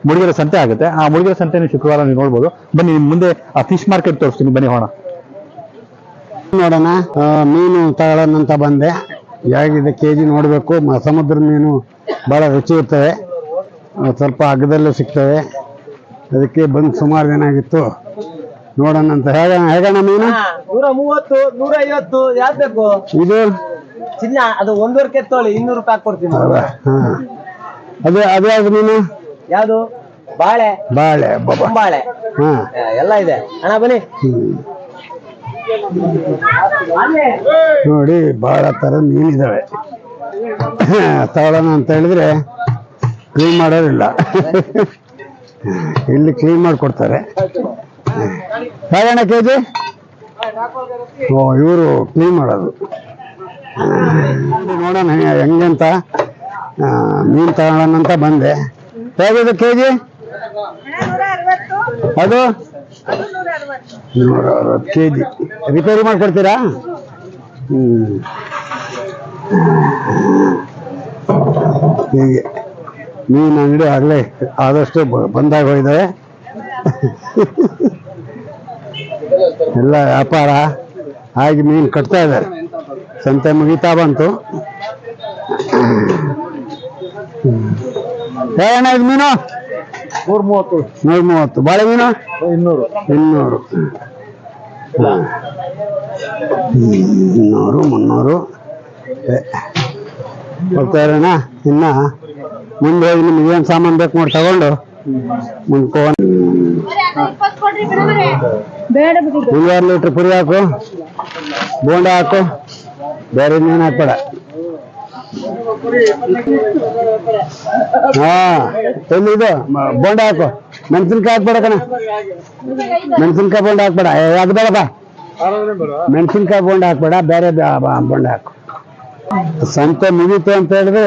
ಮೂಡಿಗೆರೆ ಸಂತೆ ಆಗುತ್ತೆ. ಆ ಮೂಡಿಗೆರೆ ಸಂತೆ ನೀವು ಶುಕ್ರವಾರ ನೀವು ನೋಡ್ಬೋದು. ಬನ್ನಿ, ನಿಮ್ ಮುಂದೆ ಆ ಫಿಶ್ ಮಾರ್ಕೆಟ್ ತೋರಿಸ್ತೀನಿ. ಬನ್ನಿ, ಹೋಣ. ನೋಡೋಣ. ಮೀನು ತಗೊಳ್ಳೋಣ ಅಂತ ಬಂದೆ. ಹೇಗಿದೆ ಕೆ ಜಿ ನೋಡಬೇಕು ಸಮುದ್ರ ಮೀನು ಭಾಳ ರುಚಿ ಇರ್ತವೆ. ಸ್ವಲ್ಪ ಅಗ್ಗದಲ್ಲೂ ಸಿಗ್ತವೆ. ಅದಕ್ಕೆ ಬಂದು ಸುಮಾರು ದಿನ ಆಗಿತ್ತು. ನೋಡೋಣ ಅಂತ. ಹೇಗ ಹೇಗಣ್ಣ ಮೀನು? ನೂರ ಮೂವತ್ತು ನೂರ ಐವತ್ತು ಯಾವ್ದು ಬೇಕು? ಇದು? ಚಿನ್ನ ಅದು ಒಂದೂವರೆ ಕೆತ್ತೋಳಿ ಇನ್ನೂರು ರೂಪಾಯಿ ಕೊಡ್ತೀನಿ ಹಾ. ಅದು ಅದು ಯಾವ್ದು ಮೀನು? ಯಾವುದು? ಬಾಳೆ. ಬಾಳೆ ಬಾಳೆ. ಹಾ. ಎಲ್ಲ ಇದೆ. ಅಣ್ಣ ಬನ್ನಿ. ನೋಡಿ, ಬಹಳ ತರ ಮೀನಿದಾವೆ. ತಗೊಳ್ಳೋಣ ಅಂತ ಹೇಳಿದ್ರೆ ಕ್ಲೀನ್ ಮಾಡೋರಿಲ್ಲ. ಇಲ್ಲಿ ಕ್ಲೀನ್ ಮಾಡಿಕೊಡ್ತಾರೆ. ಹೇಗಣ್ಣ ಕೆ ಜಿ ಓ, ಇವರು ಕ್ಲೀನ್ ಮಾಡೋದು. ನೋಡೋಣ, ಹೆಂಗಂತ ಅಂತ ಮೀನು ತಗೊಳ್ಳೋಣ ಅಂತ ಬಂದೆ. ಹೇಗಿದೆ ಕೆ ಅದು? ನೂರ ಅರವತ್ತು ಕೆ ಜಿ ರಿಪೇರಿ ಮಾಡ್ಕೊಡ್ತೀರಾ? ಹ್ಞೂ ಹೀಗೆ. ಮೀನು ಅಂಗಡಿ ಆಗಲೇ ಆದಷ್ಟು ಬಂದಾಗ ಹೋಗಿದ್ದಾವೆ ಎಲ್ಲ ವ್ಯಾಪಾರ ಆಗಿ ಮೀನು ಕಟ್ತಾ ಇದ್ದಾರೆ. ಸಂತೆ ಮುಗಿತಾ ಬಂತು. ಹೇಳಣ್ಣ ಇದು ಮೀನು? ನೂರ ಮೂವತ್ತು ನೂರ ಮೂವತ್ತು ಬಾಳೆ ಮೀನು? ಇನ್ನೂರು. ಇನ್ನೂರು. ಇನ್ನೂರು ಮುನ್ನೂರು. ಏ. ಹೋಗ್ತಾ ಇರೋಣ? ಇನ್ನ ಮುಂದೆ ಹೋಗಿ ನಿಮ್ಗೆ ಏನು ಸಾಮಾನು ಬೇಕು ನೋಡಿ ತಗೊಂಡು. ಮುಂದೆ ಒಂದೂವರೆ ಲೀಟ್ರ್ ಪುರಿ ಹಾಕು. ಬೋಂಡ ಹಾಕು. ಬೇರೆ ಇನ್ನೇನು ಹಾಕ್ಬೇಡ. ಹಾ ಇದು? ಬೋಂಡ ಹಾಕು. ಮೆಣಸಿನ್ಕಾಯಿ ಹಾಕ್ಬೇಡ ಕಣ. ಮೆಣಸಿನ್ಕಾಯಿ ಬೋಂಡ ಹಾಕ್ಬೇಡ. ಅದು ಮೆಣಸಿನ್ಕಾಯಿ ಬೋಂಡ ಹಾಕ್ಬೇಡ, ಬೇರೆ ಬೋಂಡ ಹಾಕು. ಸಂತೆ ಮುಗೀತು ಅಂತ ಹೇಳಿದ್ರೆ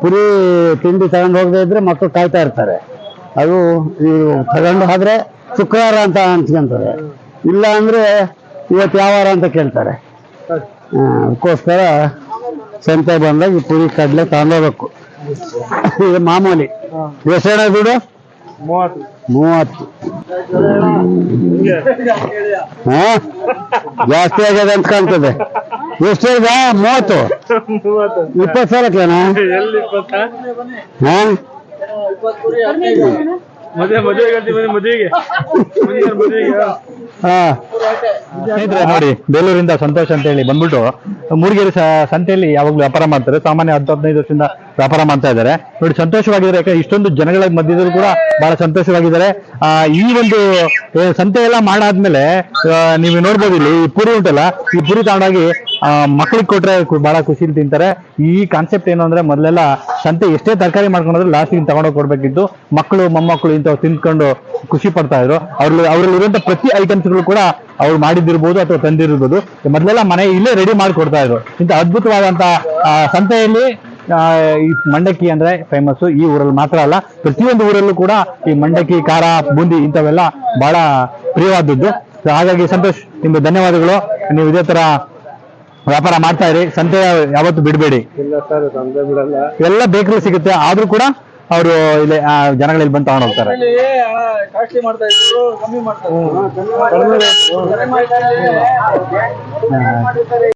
ಪುರಿ ತಿಂಡಿ ತಗೊಂಡು ಹೋಗದೆ ಇದ್ರೆ ಮಕ್ಕಳು ಕಾಯ್ತಾ ಇರ್ತಾರೆ. ಅದು ತಗೊಂಡು ಹೋದ್ರೆ ಶುಕ್ರವಾರ ಅಂತ ಅನ್ಸ್ಕೊಂತಾರೆ. ಇಲ್ಲ ಅಂದ್ರೆ ಇವತ್ತು ಯಾವ ವಾರ ಅಂತ ಕೇಳ್ತಾರೆ. ಅದಕ್ಕೋಸ್ಕರ ಸಂತೆ ಬಂದಾಗ ಈ ಪುರಿ ಕಡಲೆ ತಗೊಂಡೋಗ್ಬೇಕು. ಇದು ಮಾಮೂಲಿ. ಎಷ್ಟು ದುಡ್ಡು ಮೂವತ್ತು. ಹಾ? ಜಾಸ್ತಿ ಆಗ್ಯದ ಅಂತ ಕಾಣ್ತದೆ. ಎಷ್ಟು ಹೇಳಿದ? ಮೂವತ್ತು? ಇಪ್ಪತ್ತು ಸಾವಿರ ಹಾ? ಹಾ. ಸ್ನೇಹಿತರೆ ನೋಡಿ ಬೇಲೂರಿಂದ ಸಂತೋಷ್ ಅಂತ ಹೇಳಿ ಬಂದ್ಬಿಟ್ಟು ಮೂಡಿಗೆರೆ ಸಂತೆಯಲ್ಲಿ ಯಾವಾಗಲೂ ವ್ಯಾಪಾರ ಮಾಡ್ತಾರೆ. ಸಾಮಾನ್ಯ ಹತ್ತು ಹದಿನೈದು ವರ್ಷದಿಂದ ವ್ಯಾಪಾರ ಮಾಡ್ತಾ ಇದ್ದಾರೆ. ನೋಡಿ ಸಂತೋಷವಾಗಿದ್ದಾರೆ. ಯಾಕಂದ್ರೆ ಇಷ್ಟೊಂದು ಜನಗಳ ಮಧ್ಯದಲ್ಲೂ ಕೂಡ ಬಹಳ ಸಂತೋಷವಾಗಿದ್ದಾರೆ. ಆ, ಈ ಒಂದು ಸಂತೆ ಎಲ್ಲ ಮಾಡಾದ್ಮೇಲೆ ಆ, ನೀವು ನೋಡ್ಬೋದು ಇಲ್ಲಿ ಈ ಪುರಿ ಉಂಟಲ್ಲ ಈ ಪುರಿ ತಗೊಂಡೋಗಿ ಮಕ್ಕಳಿಗೆ ಕೊಟ್ರೆ ಬಹಳ ಖುಷಿಲಿ ತಿಂತಾರೆ. ಈ ಕಾನ್ಸೆಪ್ಟ್ ಏನು ಅಂದ್ರೆ ಮೊದಲೆಲ್ಲ ಸಂತೆ ಎಷ್ಟೇ ತರಕಾರಿ ಮಾಡ್ಕೊಂಡ್ರೆ ಲಾಸ್ಟಿಗೆ ತಗೊಂಡೋಗಿ ಕೊಡ್ಬೇಕಿತ್ತು. ಮಕ್ಕಳು ಮೊಮ್ಮಕ್ಕಳು ಇಂಥವ್ ತಿಂದ್ಕೊಂಡು ಖುಷಿ ಪಡ್ತಾ ಇದ್ರು. ಅವ್ರಲ್ಲಿ ಅವ್ರಲ್ಲಿ ಇರುವಂತ ಪ್ರತಿ ಐಟಮ್ಸ್ಗಳು ಕೂಡ ಅವ್ರು ಮಾಡಿದ್ದಿರ್ಬೋದು ಅಥವಾ ತಂದಿರ್ಬೋದು. ಮೊದಲೆಲ್ಲ ಮನೆ ಇಲ್ಲೇ ರೆಡಿ ಮಾಡಿ ಕೊಡ್ತಾ ಇದ್ರು. ಇಂಥ ಅದ್ಭುತವಾದಂತ ಸಂತೆಯಲ್ಲಿ ಈ ಮಂಡಕ್ಕಿ ಅಂದ್ರೆ ಫೇಮಸ್ ಈ ಊರಲ್ಲಿ ಮಾತ್ರ ಅಲ್ಲ, ಪ್ರತಿಯೊಂದು ಊರಲ್ಲೂ ಕೂಡ ಈ ಮಂಡಕ್ಕಿ, ಖಾರ, ಬೂಂದಿ ಇಂಥವೆಲ್ಲ ಬಹಳ ಪ್ರಿಯವಾದದ್ದು. ಹಾಗಾಗಿ ಸಂತೋಷ್ ನಿಮ್ಗೆ ಧನ್ಯವಾದಗಳು. ನೀವು ಇದೇ ತರ ವ್ಯಾಪಾರ ಮಾಡ್ತಾ ಇರಿ ಸಂತೆ ಯಾವತ್ತು ಬಿಡಬೇಡಿ. ಎಲ್ಲ ಬೇಕರಿ ಸಿಗುತ್ತೆ ಆದ್ರೂ ಕೂಡ ಅವರು ಇಲ್ಲಿ ಜನಗಳು ಜನಗಳಲ್ಲಿ ಬಂದು ತಗೊಂಡು ಹೋಗ್ತಾರೆ. ಕಾಸ್ಟ್ಲಿ ಮಾಡ್ತಾ ಇದ್ರು ಕಮ್ಮಿ ಮಾಡ್ತಾರೆ.